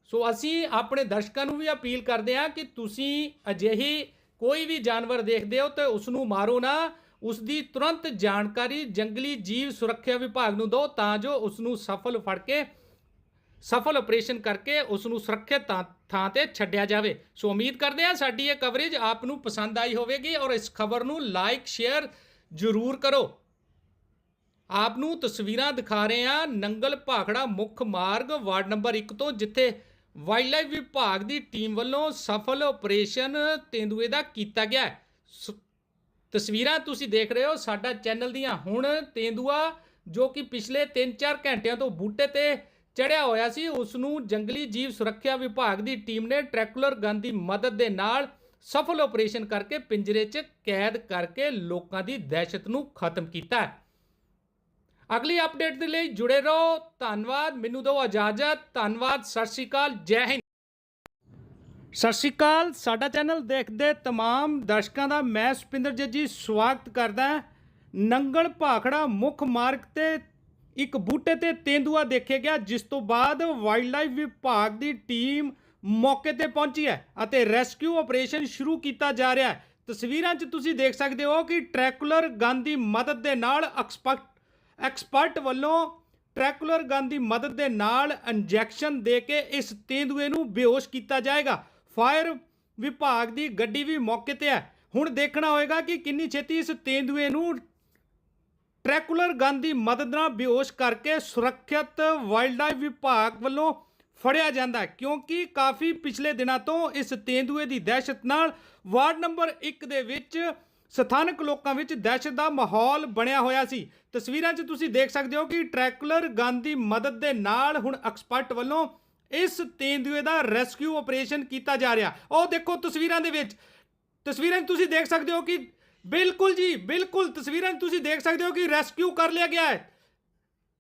ਸੋ ਅਸੀਂ ਆਪਣੇ ਦਰਸ਼ਕਾਂ ਨੂੰ ਵੀ ਅਪੀਲ ਕਰਦੇ ਹਾਂ ਕਿ ਤੁਸੀਂ ਅਜਿਹੀ ਕੋਈ ਵੀ ਜਾਨਵਰ ਦੇਖਦੇ ਹੋ ਤੇ ਉਸ ਨੂੰ ਮਾਰੋ ਨਾ ਉਸ ਦੀ ਤੁਰੰਤ ਜਾਣਕਾਰੀ ਜੰਗਲੀ ਜੀਵ ਸੁਰੱਖਿਆ ਵਿਭਾਗ ਨੂੰ ਦਿਓ ਤਾਂ ਜੋ ਉਸ ਨੂੰ ਸਫਲ ਫੜ ਕੇ, ਸਫਲ ਆਪਰੇਸ਼ਨ ਕਰਕੇ ਉਸ ਨੂੰ ਸੁਰੱਖਿਅਤ ਥਾਂ- ਥਾਂ ਤੇ ਛੱਡਿਆ ਜਾਵੇ। ਸੋ ਉਮੀਦ ਕਰਦੇ ਹਾਂ ਸਾਡੀ ਇਹ ਕਵਰੇਜ ਆਪ ਨੂੰ ਪਸੰਦ ਆਈ ਹੋਵੇਗੀ ਔਰ ਇਸ ਖਬਰ ਨੂੰ ਲਾਈਕ ਸ਼ੇਅਰ ਜ਼ਰੂਰ ਕਰੋ। ਆਪ ਨੂੰ ਤਸਵੀਰਾਂ ਦਿਖਾ ਰਹੇ ਹਾਂ ਨੰਗਲ ਭਾਖੜਾ ਮੁੱਖ ਮਾਰਗ ਵਾਰਡ ਨੰਬਰ 1 ਤੋਂ, ਜਿੱਥੇ ਵਾਈਲਡਲਾਈਫ ਵਿਭਾਗ ਦੀ ਟੀਮ ਵੱਲੋਂ ਸਫਲ ਆਪਰੇਸ਼ਨ ਤੇਂਦੂਏ ਦਾ ਕੀਤਾ ਗਿਆ ਹੈ। ਤਸਵੀਰਾਂ ਤੁਸੀਂ ਦੇਖ ਰਹੇ ਹੋ ਸਾਡਾ ਚੈਨਲ ਦੀਆਂ ਹੁਣ ਤੇਂਦੂਆ, ਜੋ ਕਿ ਪਿਛਲੇ 3-4 ਘੰਟਿਆਂ ਤੋਂ ਬੂਟੇ ਤੇ ਚੜਿਆ ਹੋਇਆ ਸੀ ਉਸ ਨੂੰ ਜੰਗਲੀ ਜੀਵ ਸੁਰੱਖਿਆ ਵਿਭਾਗ ਦੀ ਟੀਮ ਨੇ ਟਰੈਕੂਲਰ ਗਨ ਦੀ ਮਦਦ ਦੇ ਨਾਲ ਸਫਲ ਆਪਰੇਸ਼ਨ ਕਰਕੇ ਪਿੰਜਰੇ 'ਚ ਕੈਦ ਕਰਕੇ ਲੋਕਾਂ ਦੀ ਦਹਿਸ਼ਤ ਨੂੰ ਖਤਮ ਕੀਤਾ ਹੈ ਅਗਲੀ ਅਪਡੇਟ ਦੇ ਲਈ ਜੁੜੇ ਰਹੋ ਧੰਨਵਾਦ ਮੈਨੂੰ ਦਿਓ ਇਜਾਜ਼ਤ ਧੰਨਵਾਦ ਸਤਿ ਸ਼੍ਰੀ ਅਕਾਲ ਜੈ ਹਿੰਦ ਸਤਿ ਸ਼੍ਰੀ ਅਕਾਲ ਸਾਡਾ ਚੈਨਲ ਦੇਖਦੇ तमाम ਦਰਸ਼ਕਾਂ ਦਾ ਮੈਂ ਸੁਪਿੰਦਰ ਜੱਜੀ ਸਵਾਗਤ ਕਰਦਾ ਹਾਂ। ਨੰਗਲ ਭਾਖੜਾ ਮੁੱਖ ਮਾਰਗ ਤੇ ਇੱਕ ਬੂਟੇ ਤੇ ਤੇਂਦੂਆ ਦੇਖਿਆ ਗਿਆ ਜਿਸ ਤੋਂ ਬਾਅਦ ਵਾਈਲਡਲਾਈਫ ਵਿਭਾਗ ਦੀ ਟੀਮ ਮੌਕੇ ਤੇ ਪਹੁੰਚੀ ਹੈ ਅਤੇ ਰੈਸਕਿਊ ਆਪਰੇਸ਼ਨ ਸ਼ੁਰੂ ਕੀਤਾ ਜਾ ਰਿਹਾ ਹੈ ਤਸਵੀਰਾਂ 'ਚ ਤੁਸੀਂ ਦੇਖ ਸਕਦੇ ਹੋ ਕਿ ਟਰੈਕੂਲਰ ਗਨ ਦੀ ਮਦਦ ਦੇ ਨਾਲ ਐਕਸਪਰਟ ਐਕਸਪਰਟ ਵੱਲੋਂ ਟਰੈਕੂਲਰ ਗਨ ਦੀ ਮਦਦ ਦੇ ਨਾਲ ਇੰਜੈਕਸ਼ਨ ਦੇ ਕੇ ਇਸ ਤੇਂਦੂਏ ਨੂੰ ਬੇਹੋਸ਼ ਕੀਤਾ ਜਾਏਗਾ। ਫਾਇਰ ਵਿਭਾਗ ਦੀ ਗੱਡੀ ਵੀ ਮੌਕੇ ਤੇ ਹੈ। ਹੁਣ ਦੇਖਣਾ ਹੋਏਗਾ ਕਿ ਕਿੰਨੀ ਛੇਤੀ ਇਸ ਤੇਂਦੂਏ ਨੂੰ ਟਰੈਕੂਲਰ ਗਨ ਦੀ ਮਦਦ ਨਾਲ ਬੇਹੋਸ਼ ਕਰਕੇ ਸੁਰੱਖਿਅਤ ਵਾਈਲਡਲਾਈਫ ਵਿਭਾਗ ਵੱਲੋਂ ਫੜਿਆ ਜਾਂਦਾ ਕਿਉਂਕਿ ਕਾਫੀ ਪਿਛਲੇ ਦਿਨਾਂ ਤੋਂ ਇਸ ਤੇਂਦੂਏ ਦੀ ਦਹਿਸ਼ਤ ਨਾਲ ਵਾਰਡ ਨੰਬਰ 1 ਦੇ ਵਿੱਚ ਸਥਾਨਕ ਲੋਕਾਂ ਵਿੱਚ ਦਹਿਸ਼ਤ ਦਾ ਮਾਹੌਲ ਬਣਿਆ ਹੋਇਆ ਸੀ। ਤਸਵੀਰਾਂ 'ਚ ਤੁਸੀਂ ਦੇਖ ਸਕਦੇ ਹੋ ਕਿ ਟਰੈਕੂਲਰ ਗਨ ਦੀ ਮਦਦ ਦੇ ਨਾਲ ਹੁਣ ਐਕਸਪਰਟ ਵੱਲੋਂ ਇਸ ਤੇਂਦੂਏ ਦਾ ਰੈਸਕਿਊ ਆਪਰੇਸ਼ਨ ਕੀਤਾ ਜਾ ਰਿਹਾ। ਉਹ ਦੇਖੋ ਤਸਵੀਰਾਂ ਦੇ ਵਿੱਚ। ਤਸਵੀਰਾਂ 'ਚ ਤੁਸੀਂ ਦੇਖ ਸਕਦੇ ਹੋ ਕਿ ਬਿਲਕੁਲ ਜੀ, ਬਿਲਕੁਲ ਤਸਵੀਰਾਂ 'ਚ ਤੁਸੀਂ ਦੇਖ ਸਕਦੇ ਹੋ ਕਿ ਰੈਸਕਿਊ ਕਰ ਲਿਆ ਗਿਆ ਹੈ।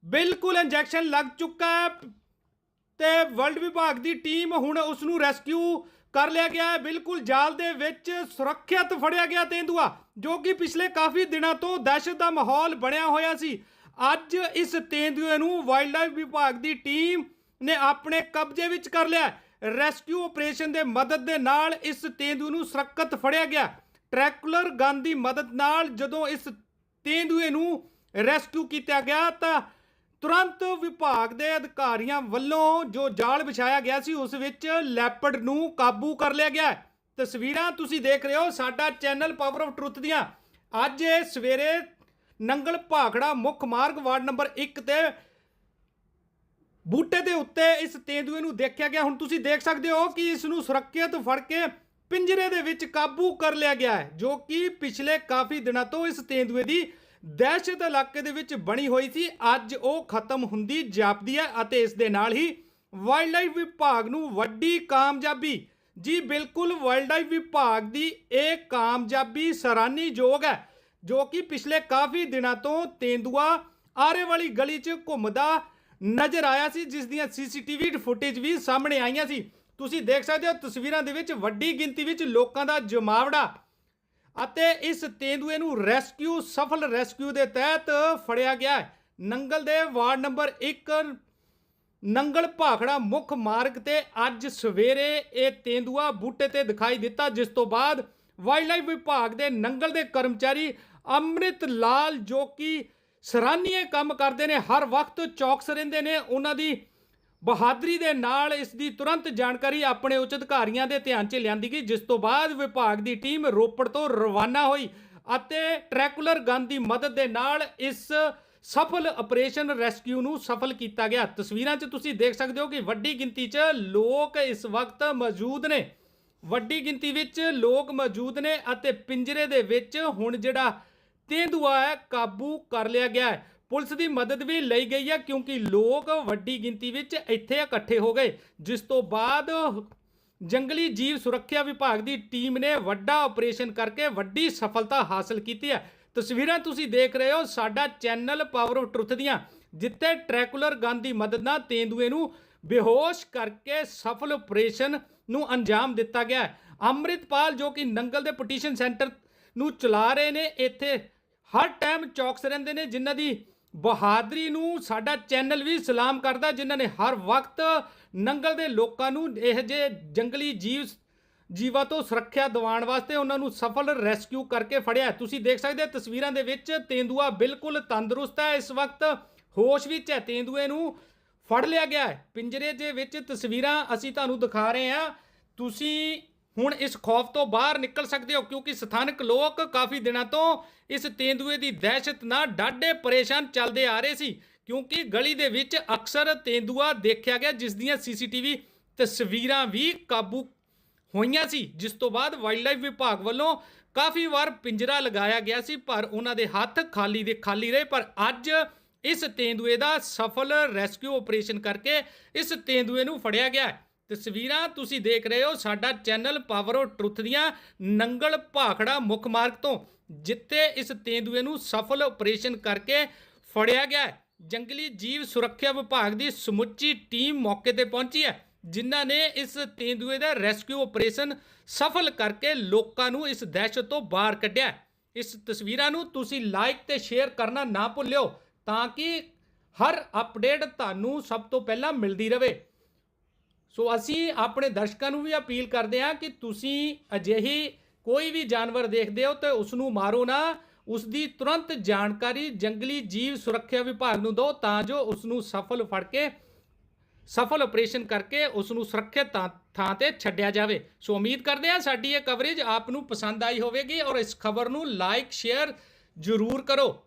ਬਿਲਕੁਲ ਇੰਜੈਕਸ਼ਨ ਲੱਗ ਚੁੱਕਾ ਹੈ ਤੇ ਵਰਲਡ ਵਿਭਾਗ ਦੀ ਟੀਮ ਹੁਣ ਉਸ ਨੂੰ ਰੈਸਕਿਊ ਕਰ ਲਿਆ ਗਿਆ ਹੈ। ਬਿਲਕੁਲ ਜਾਲ ਦੇ ਵਿੱਚ ਸੁਰੱਖਿਅਤ ਫੜਿਆ ਗਿਆ ਤੇਂਦੂਆ, ਜੋ ਕਿ ਪਿਛਲੇ ਕਾਫੀ ਦਿਨਾਂ ਤੋਂ ਦਹਿਸ਼ਤ ਦਾ ਮਾਹੌਲ ਬਣਿਆ ਹੋਇਆ ਸੀ। ਅੱਜ ਇਸ ਤੇਂਦੂਏ ਨੂੰ ਵਾਈਲਡਲਾਈਫ ਵਿਭਾਗ ਦੀ ਟੀਮ ਨੇ ਆਪਣੇ ਕਬਜ਼ੇ ਵਿੱਚ ਕਰ ਲਿਆ ਰੈਸਕਿਊ ਆਪਰੇਸ਼ਨ ਦੇ ਮਦਦ ਦੇ ਨਾਲ ਇਸ ਤੇਂਦੂਏ ਨੂੰ ਸੁਰੱਖਿਅਤ ਫੜਿਆ ਗਿਆ ਟਰੈਕੂਲਰ ਗਨ ਦੀ ਮਦਦ ਨਾਲ ਜਦੋਂ ਇਸ ਤੇਂਦੂਏ ਨੂੰ ਰੈਸਕਿਊ ਕੀਤਾ ਗਿਆ ਤਾਂ ਤੁਰੰਤ ਵਿਭਾਗ ਦੇ ਅਧਿਕਾਰੀਆਂ ਵੱਲੋਂ ਜੋ ਜਾਲ ਵਿਛਾਇਆ ਗਿਆ ਸੀ, ਉਸ ਵਿੱਚ ਲੈਪਰਡ ਨੂੰ ਕਾਬੂ ਕਰ ਲਿਆ ਗਿਆ ਤਸਵੀਰਾਂ ਤੁਸੀਂ ਦੇਖ ਰਹੇ ਹੋ ਸਾਡਾ ਚੈਨਲ ਪਾਵਰ ਆਫ ਟਰੁੱਥ ਦੀਆਂ। ਅੱਜ ਇਹ ਸਵੇਰੇ ਨੰਗਲ ਭਾਖੜਾ ਮੁੱਖ ਮਾਰਗ ਵਾਰਡ ਨੰਬਰ 1 ਤੇ ਬੂਟੇ ਦੇ ਉੱਤੇ ਇਸ ਤੇਂਦੂਏ ਨੂੰ ਦੇਖਿਆ ਗਿਆ। ਹੁਣ ਤੁਸੀਂ ਦੇਖ ਸਕਦੇ ਹੋ ਕਿ ਇਸ ਨੂੰ ਸੁਰੱਖਿਅਤ ਫੜ ਕੇ ਪਿੰਜਰੇ ਦੇ ਵਿੱਚ ਕਾਬੂ ਕਰ ਲਿਆ ਗਿਆ ਹੈ, ਜੋ ਕਿ ਪਿਛਲੇ ਕਾਫੀ ਦਿਨਾਂ ਤੋਂ ਇਸ ਤੇਂਦੂਏ ਦੀ ਦਹਿਸ਼ਤ ਇਲਾਕੇ ਦੇ ਵਿੱਚ ਬਣੀ ਹੋਈ ਸੀ। ਅੱਜ ਉਹ ਖਤਮ ਹੁੰਦੀ ਜਾਪਦੀ ਹੈ ਅਤੇ ਇਸ ਦੇ ਨਾਲ ਹੀ ਵਾਈਲਡ ਲਾਈਫ ਵਿਭਾਗ ਨੂੰ ਵੱਡੀ ਕਾਮਯਾਬੀ ਜੀ ਬਿਲਕੁਲ ਵਾਈਲਡ ਲਾਈਫ ਵਿਭਾਗ ਦੀ ਇਹ ਕਾਮਯਾਬੀ ਸਰਾਹਨੀਯੋਗ ਹੈ, ਜੋ ਕਿ ਪਿਛਲੇ ਕਾਫੀ ਦਿਨਾਂ ਤੋਂ ਤੇਂਦੂਆ ਆਰੇ ਵਾਲੀ ਗਲੀ 'ਚ ਘੁੰਮਦਾ ਨਜ਼ਰ ਆਇਆ ਸੀ, ਜਿਸ ਦੀਆਂ ਸੀਸੀਟੀਵੀ ਫੁਟੇਜ ਵੀ ਸਾਹਮਣੇ ਆਈਆਂ ਸੀ। ਤੁਸੀਂ ਦੇਖ ਸਕਦੇ ਹੋ ਤਸਵੀਰਾਂ ਦੇ ਵਿੱਚ ਵੱਡੀ ਗਿਣਤੀ ਵਿੱਚ ਲੋਕਾਂ ਦਾ ਜਮਾਵੜਾ ਅਤੇ ਇਸ ਤੇਂਦੂਏ ਨੂੰ ਰੈਸਕਿਊ, ਸਫਲ ਰੈਸਕਿਊ ਦੇ ਤਹਿਤ ਫੜਿਆ ਗਿਆ ਹੈ। ਨੰਗਲ ਦੇ ਵਾਰਡ ਨੰਬਰ 1 ਨੰਗਲ ਭਾਖੜਾ ਮੁੱਖ ਮਾਰਗ ਤੇ ਅੱਜ ਸਵੇਰੇ ਇਹ ਤੇਂਦੂਆ ਬੂਟੇ ਤੇ ਦਿਖਾਈ ਦਿੱਤਾ, ਜਿਸ ਤੋਂ ਬਾਅਦ ਵਾਈਲਡਲਾਈਫ ਵਿਭਾਗ ਦੇ ਨੰਗਲ ਦੇ ਕਰਮਚਾਰੀ ਅੰਮ੍ਰਿਤ ਲਾਲ ਜੋ ਕਿ ਸਰਾਹਨੀय ਕੰਮ ਕਰਦੇ ਨੇ, ਹਰ ਵਕਤ ਚੌਕਸ ਰਹਿੰਦੇ ਨੇ, ਉਹਨਾਂ ਦੀ ਬਹਾਦਰੀ ਦੇ ਨਾਲ ਇਸ ਦੀ ਤੁਰੰਤ ਜਾਣਕਾਰੀ ਆਪਣੇ ਉੱਚ ਅਧਿਕਾਰੀਆਂ ਦੇ ਧਿਆਨ 'ਚ ਲਿਆਂਦੀ ਗਈ, ਜਿਸ ਤੋਂ ਬਾਅਦ ਵਿਭਾਗ ਦੀ ਟੀਮ ਰੋਪੜ ਤੋਂ ਰਵਾਨਾ ਹੋਈ ਅਤੇ ਟਰੈਕੂਲਰ ਗਨ ਦੀ ਮਦਦ ਦੇ ਨਾਲ ਇਸ ਸਫਲ ਆਪਰੇਸ਼ਨ ਰੈਸਕਿਊ ਨੂੰ ਸਫਲ ਕੀਤਾ ਗਿਆ। ਤਸਵੀਰਾਂ 'ਚ ਤੁਸੀਂ ਦੇਖ ਸਕਦੇ ਹੋ ਕਿ ਵੱਡੀ ਗਿਣਤੀ 'ਚ ਲੋਕ ਇਸ ਵਕਤ ਮੌਜੂਦ ਨੇ। ਵੱਡੀ ਗਿਣਤੀ ਵਿੱਚ ਲੋਕ ਮੌਜੂਦ ਨੇ ਅਤੇ ਪਿੰਜਰੇ ਦੇ ਵਿੱਚ ਹੁਣ ਜਿਹੜਾ ਤੇਂਦੂਆ ਹੈ, ਕਾਬੂ ਕਰ ਲਿਆ ਗਿਆ ਹੈ। ਪੁਲਿਸ ਦੀ ਮਦਦ ਵੀ ਲਈ ਗਈ ਹੈ ਕਿਉਂਕਿ ਲੋਕ ਵੱਡੀ ਗਿਣਤੀ ਵਿੱਚ ਇੱਥੇ ਇਕੱਠੇ ਹੋ ਗਏ। ਜਿਸ ਤੋਂ ਬਾਅਦ ਜੰਗਲੀ ਜੀਵ ਸੁਰੱਖਿਆ ਵਿਭਾਗ ਦੀ ਟੀਮ ਨੇ ਵੱਡਾ ਆਪਰੇਸ਼ਨ ਕਰਕੇ ਵੱਡੀ ਸਫਲਤਾ ਹਾਸਲ ਕੀਤੀ ਹੈ। ਤਸਵੀਰਾਂ ਤੁਸੀਂ ਦੇਖ ਰਹੇ ਹੋ, ਸਾਡਾ ਚੈਨਲ ਪਾਵਰ ਆਫ ਟਰੁੱਥ ਦੀਆਂ, ਜਿੱਥੇ ਟਰੈਕੂਲਰ ਗਨ ਦੀ ਮਦਦ ਨਾਲ ਤੇਂਦੂਏ ਨੂੰ ਬੇਹੋਸ਼ ਕਰਕੇ ਸਫਲ ਆਪਰੇਸ਼ਨ ਨੂੰ ਅੰਜਾਮ ਦਿੱਤਾ ਗਿਆ ਅੰਮ੍ਰਿਤਪਾਲ, ਜੋ ਕਿ ਨੰਗਲ ਦੇ ਪਟੀਸ਼ਨ ਸੈਂਟਰ ਨੂੰ ਚਲਾ ਰਹੇ ਨੇ, ਇੱਥੇ ਹਰ ਟਾਈਮ ਚੌਕਸ ਰਹਿੰਦੇ ਨੇ, ਜਿਨ੍ਹਾਂ ਦੀ ਬਹਾਦਰੀ ਨੂੰ ਸਾਡਾ ਚੈਨਲ ਵੀ ਸਲਾਮ ਕਰਦਾ ਜਿਨ੍ਹਾਂ ਨੇ ਹਰ ਵਕਤ ਨੰਗਲ ਦੇ ਲੋਕਾਂ ਨੂੰ ਇਹ ਜੇ ਜੰਗਲੀ ਜੀਵ ਜੀਵਾਂ ਤੋਂ ਸੁਰੱਖਿਆ ਦਿਵਾਉਣ ਵਾਸਤੇ ਉਹਨਾਂ ਨੂੰ ਸਫਲ ਰੈਸਕਿਊ ਕਰਕੇ ਫੜਿਆ ਤੁਸੀਂ ਦੇਖ ਸਕਦੇ ਤਸਵੀਰਾਂ ਦੇ ਵਿੱਚ ਤੇਂਦੂਆ ਬਿਲਕੁਲ ਤੰਦਰੁਸਤ ਹੈ। ਇਸ ਵਕਤ ਹੋਸ਼ ਵਿੱਚ ਹੈ। ਤੇਂਦੂਏ ਨੂੰ ਫੜ ਲਿਆ ਗਿਆ ਹੈ। ਪਿੰਜਰੇ ਦੇ ਵਿੱਚ ਤਸਵੀਰਾਂ ਅਸੀਂ ਤੁਹਾਨੂੰ ਦਿਖਾ ਰਹੇ ਹਾਂ। ਤੁਸੀਂ ਹੁਣ ਇਸ ਖੌਫ ਤੋਂ ਬਾਹਰ ਨਿਕਲ ਸਕਦੇ ਹੋ, ਕਿਉਂਕਿ ਸਥਾਨਕ ਲੋਕ ਕਾਫੀ ਦਿਨਾਂ ਤੋਂ ਇਸ ਤੇਂਦੂਏ ਦੀ ਦਹਿਸ਼ਤ ਨਾਲ ਡਾਢੇ ਪਰੇਸ਼ਾਨ ਚੱਲਦੇ ਆ ਰਹੇ ਸੀ, ਕਿਉਂਕਿ ਗਲੀ ਦੇ ਵਿੱਚ ਅਕਸਰ ਤੇਂਦੂਆ ਦੇਖਿਆ ਗਿਆ, ਜਿਸ ਦੀਆਂ ਸੀਸੀਟੀਵੀ ਤਸਵੀਰਾਂ ਵੀ ਕਾਬੂ ਹੋਈਆਂ ਸੀ, ਜਿਸ ਤੋਂ ਬਾਅਦ ਵਾਈਲਡ ਲਾਈਫ ਵਿਭਾਗ ਵੱਲੋਂ ਕਾਫੀ ਵਾਰ ਪਿੰਜਰਾ ਲਗਾਇਆ ਗਿਆ ਸੀ, ਪਰ ਉਹਨਾਂ ਦੇ ਹੱਥ ਖਾਲੀ ਦੇ ਖਾਲੀ ਰਹੇ, ਪਰ ਅੱਜ ਇਸ ਤੇਂਦੂਏ ਦਾ ਸਫਲ ਰੈਸਕਿਊ ਆਪਰੇਸ਼ਨ ਕਰਕੇ ਇਸ ਤੇਂਦੂਏ ਨੂੰ ਫੜਿਆ ਗਿਆ ਹੈ। ਤਸਵੀਰਾਂ ਤੁਸੀਂ ਦੇਖ ਰਹੇ ਹੋ ਸਾਡਾ ਚੈਨਲ ਪਾਵਰ ਆਫ ਟਰੁੱਥ ਦੀਆਂ ਨੰਗਲ ਭਾਖੜਾ ਮੁੱਖ ਮਾਰਗ ਤੋਂ, ਜਿੱਥੇ ਇਸ ਤੇਂਦੂਏ ਨੂੰ ਸਫਲ ਆਪਰੇਸ਼ਨ ਕਰਕੇ ਫੜਿਆ ਗਿਆ ਹੈ। ਜੰਗਲੀ ਜੀਵ ਸੁਰੱਖਿਆ ਵਿਭਾਗ ਦੀ ਸਮੁੱਚੀ ਟੀਮ ਮੌਕੇ ਤੇ ਪਹੁੰਚੀ ਹੈ, ਜਿਨ੍ਹਾਂ ਨੇ ਇਸ ਤੇਂਦੂਏ ਦਾ ਰੈਸਕਿਊ ਆਪਰੇਸ਼ਨ ਸਫਲ ਕਰਕੇ ਲੋਕਾਂ ਨੂੰ ਇਸ ਦਹਿਸ਼ਤ ਤੋਂ ਬਾਹਰ ਕੱਢਿਆ ਇਸ ਤਸਵੀਰਾਂ ਨੂੰ ਤੁਸੀਂ ਲਾਈਕ ਤੇ ਸ਼ੇਅਰ ਕਰਨਾ ਨਾ ਭੁੱਲਿਓ, ਤਾਂ ਕਿ ਹਰ ਅਪਡੇਟ ਤੁਹਾਨੂੰ ਸਭ ਤੋਂ ਪਹਿਲਾਂ ਮਿਲਦੀ ਰਹੇ। ਸੋ ਅਸੀਂ ਆਪਣੇ ਦਰਸ਼ਕਾਂ ਨੂੰ ਵੀ ਅਪੀਲ ਕਰਦੇ ਹਾਂ ਕਿ ਤੁਸੀਂ ਅਜਿਹੀ ਕੋਈ ਵੀ ਜਾਨਵਰ ਦੇਖਦੇ ਹੋ ਤੇ ਉਸ ਨੂੰ ਮਾਰੋ ਨਾ ਉਸ ਦੀ ਤੁਰੰਤ ਜਾਣਕਾਰੀ ਜੰਗਲੀ ਜੀਵ ਸੁਰੱਖਿਆ ਵਿਭਾਗ ਨੂੰ ਦਿਓ ਤਾਂ ਜੋ ਉਸ ਨੂੰ ਸਫਲ ਫੜ ਕੇ, ਸਫਲ ਆਪਰੇਸ਼ਨ ਕਰਕੇ ਉਸ ਨੂੰ ਸੁਰੱਖਿਅਤ ਥਾਂ- ਥਾਂ ਤੇ ਛੱਡਿਆ ਜਾਵੇ। ਸੋ ਉਮੀਦ ਕਰਦੇ ਹਾਂ ਸਾਡੀ ਇਹ ਕਵਰੇਜ ਆਪ ਨੂੰ ਪਸੰਦ ਆਈ ਹੋਵੇਗੀ ਔਰ ਇਸ ਖਬਰ ਨੂੰ ਲਾਈਕ ਸ਼ੇਅਰ ਜ਼ਰੂਰ ਕਰੋ।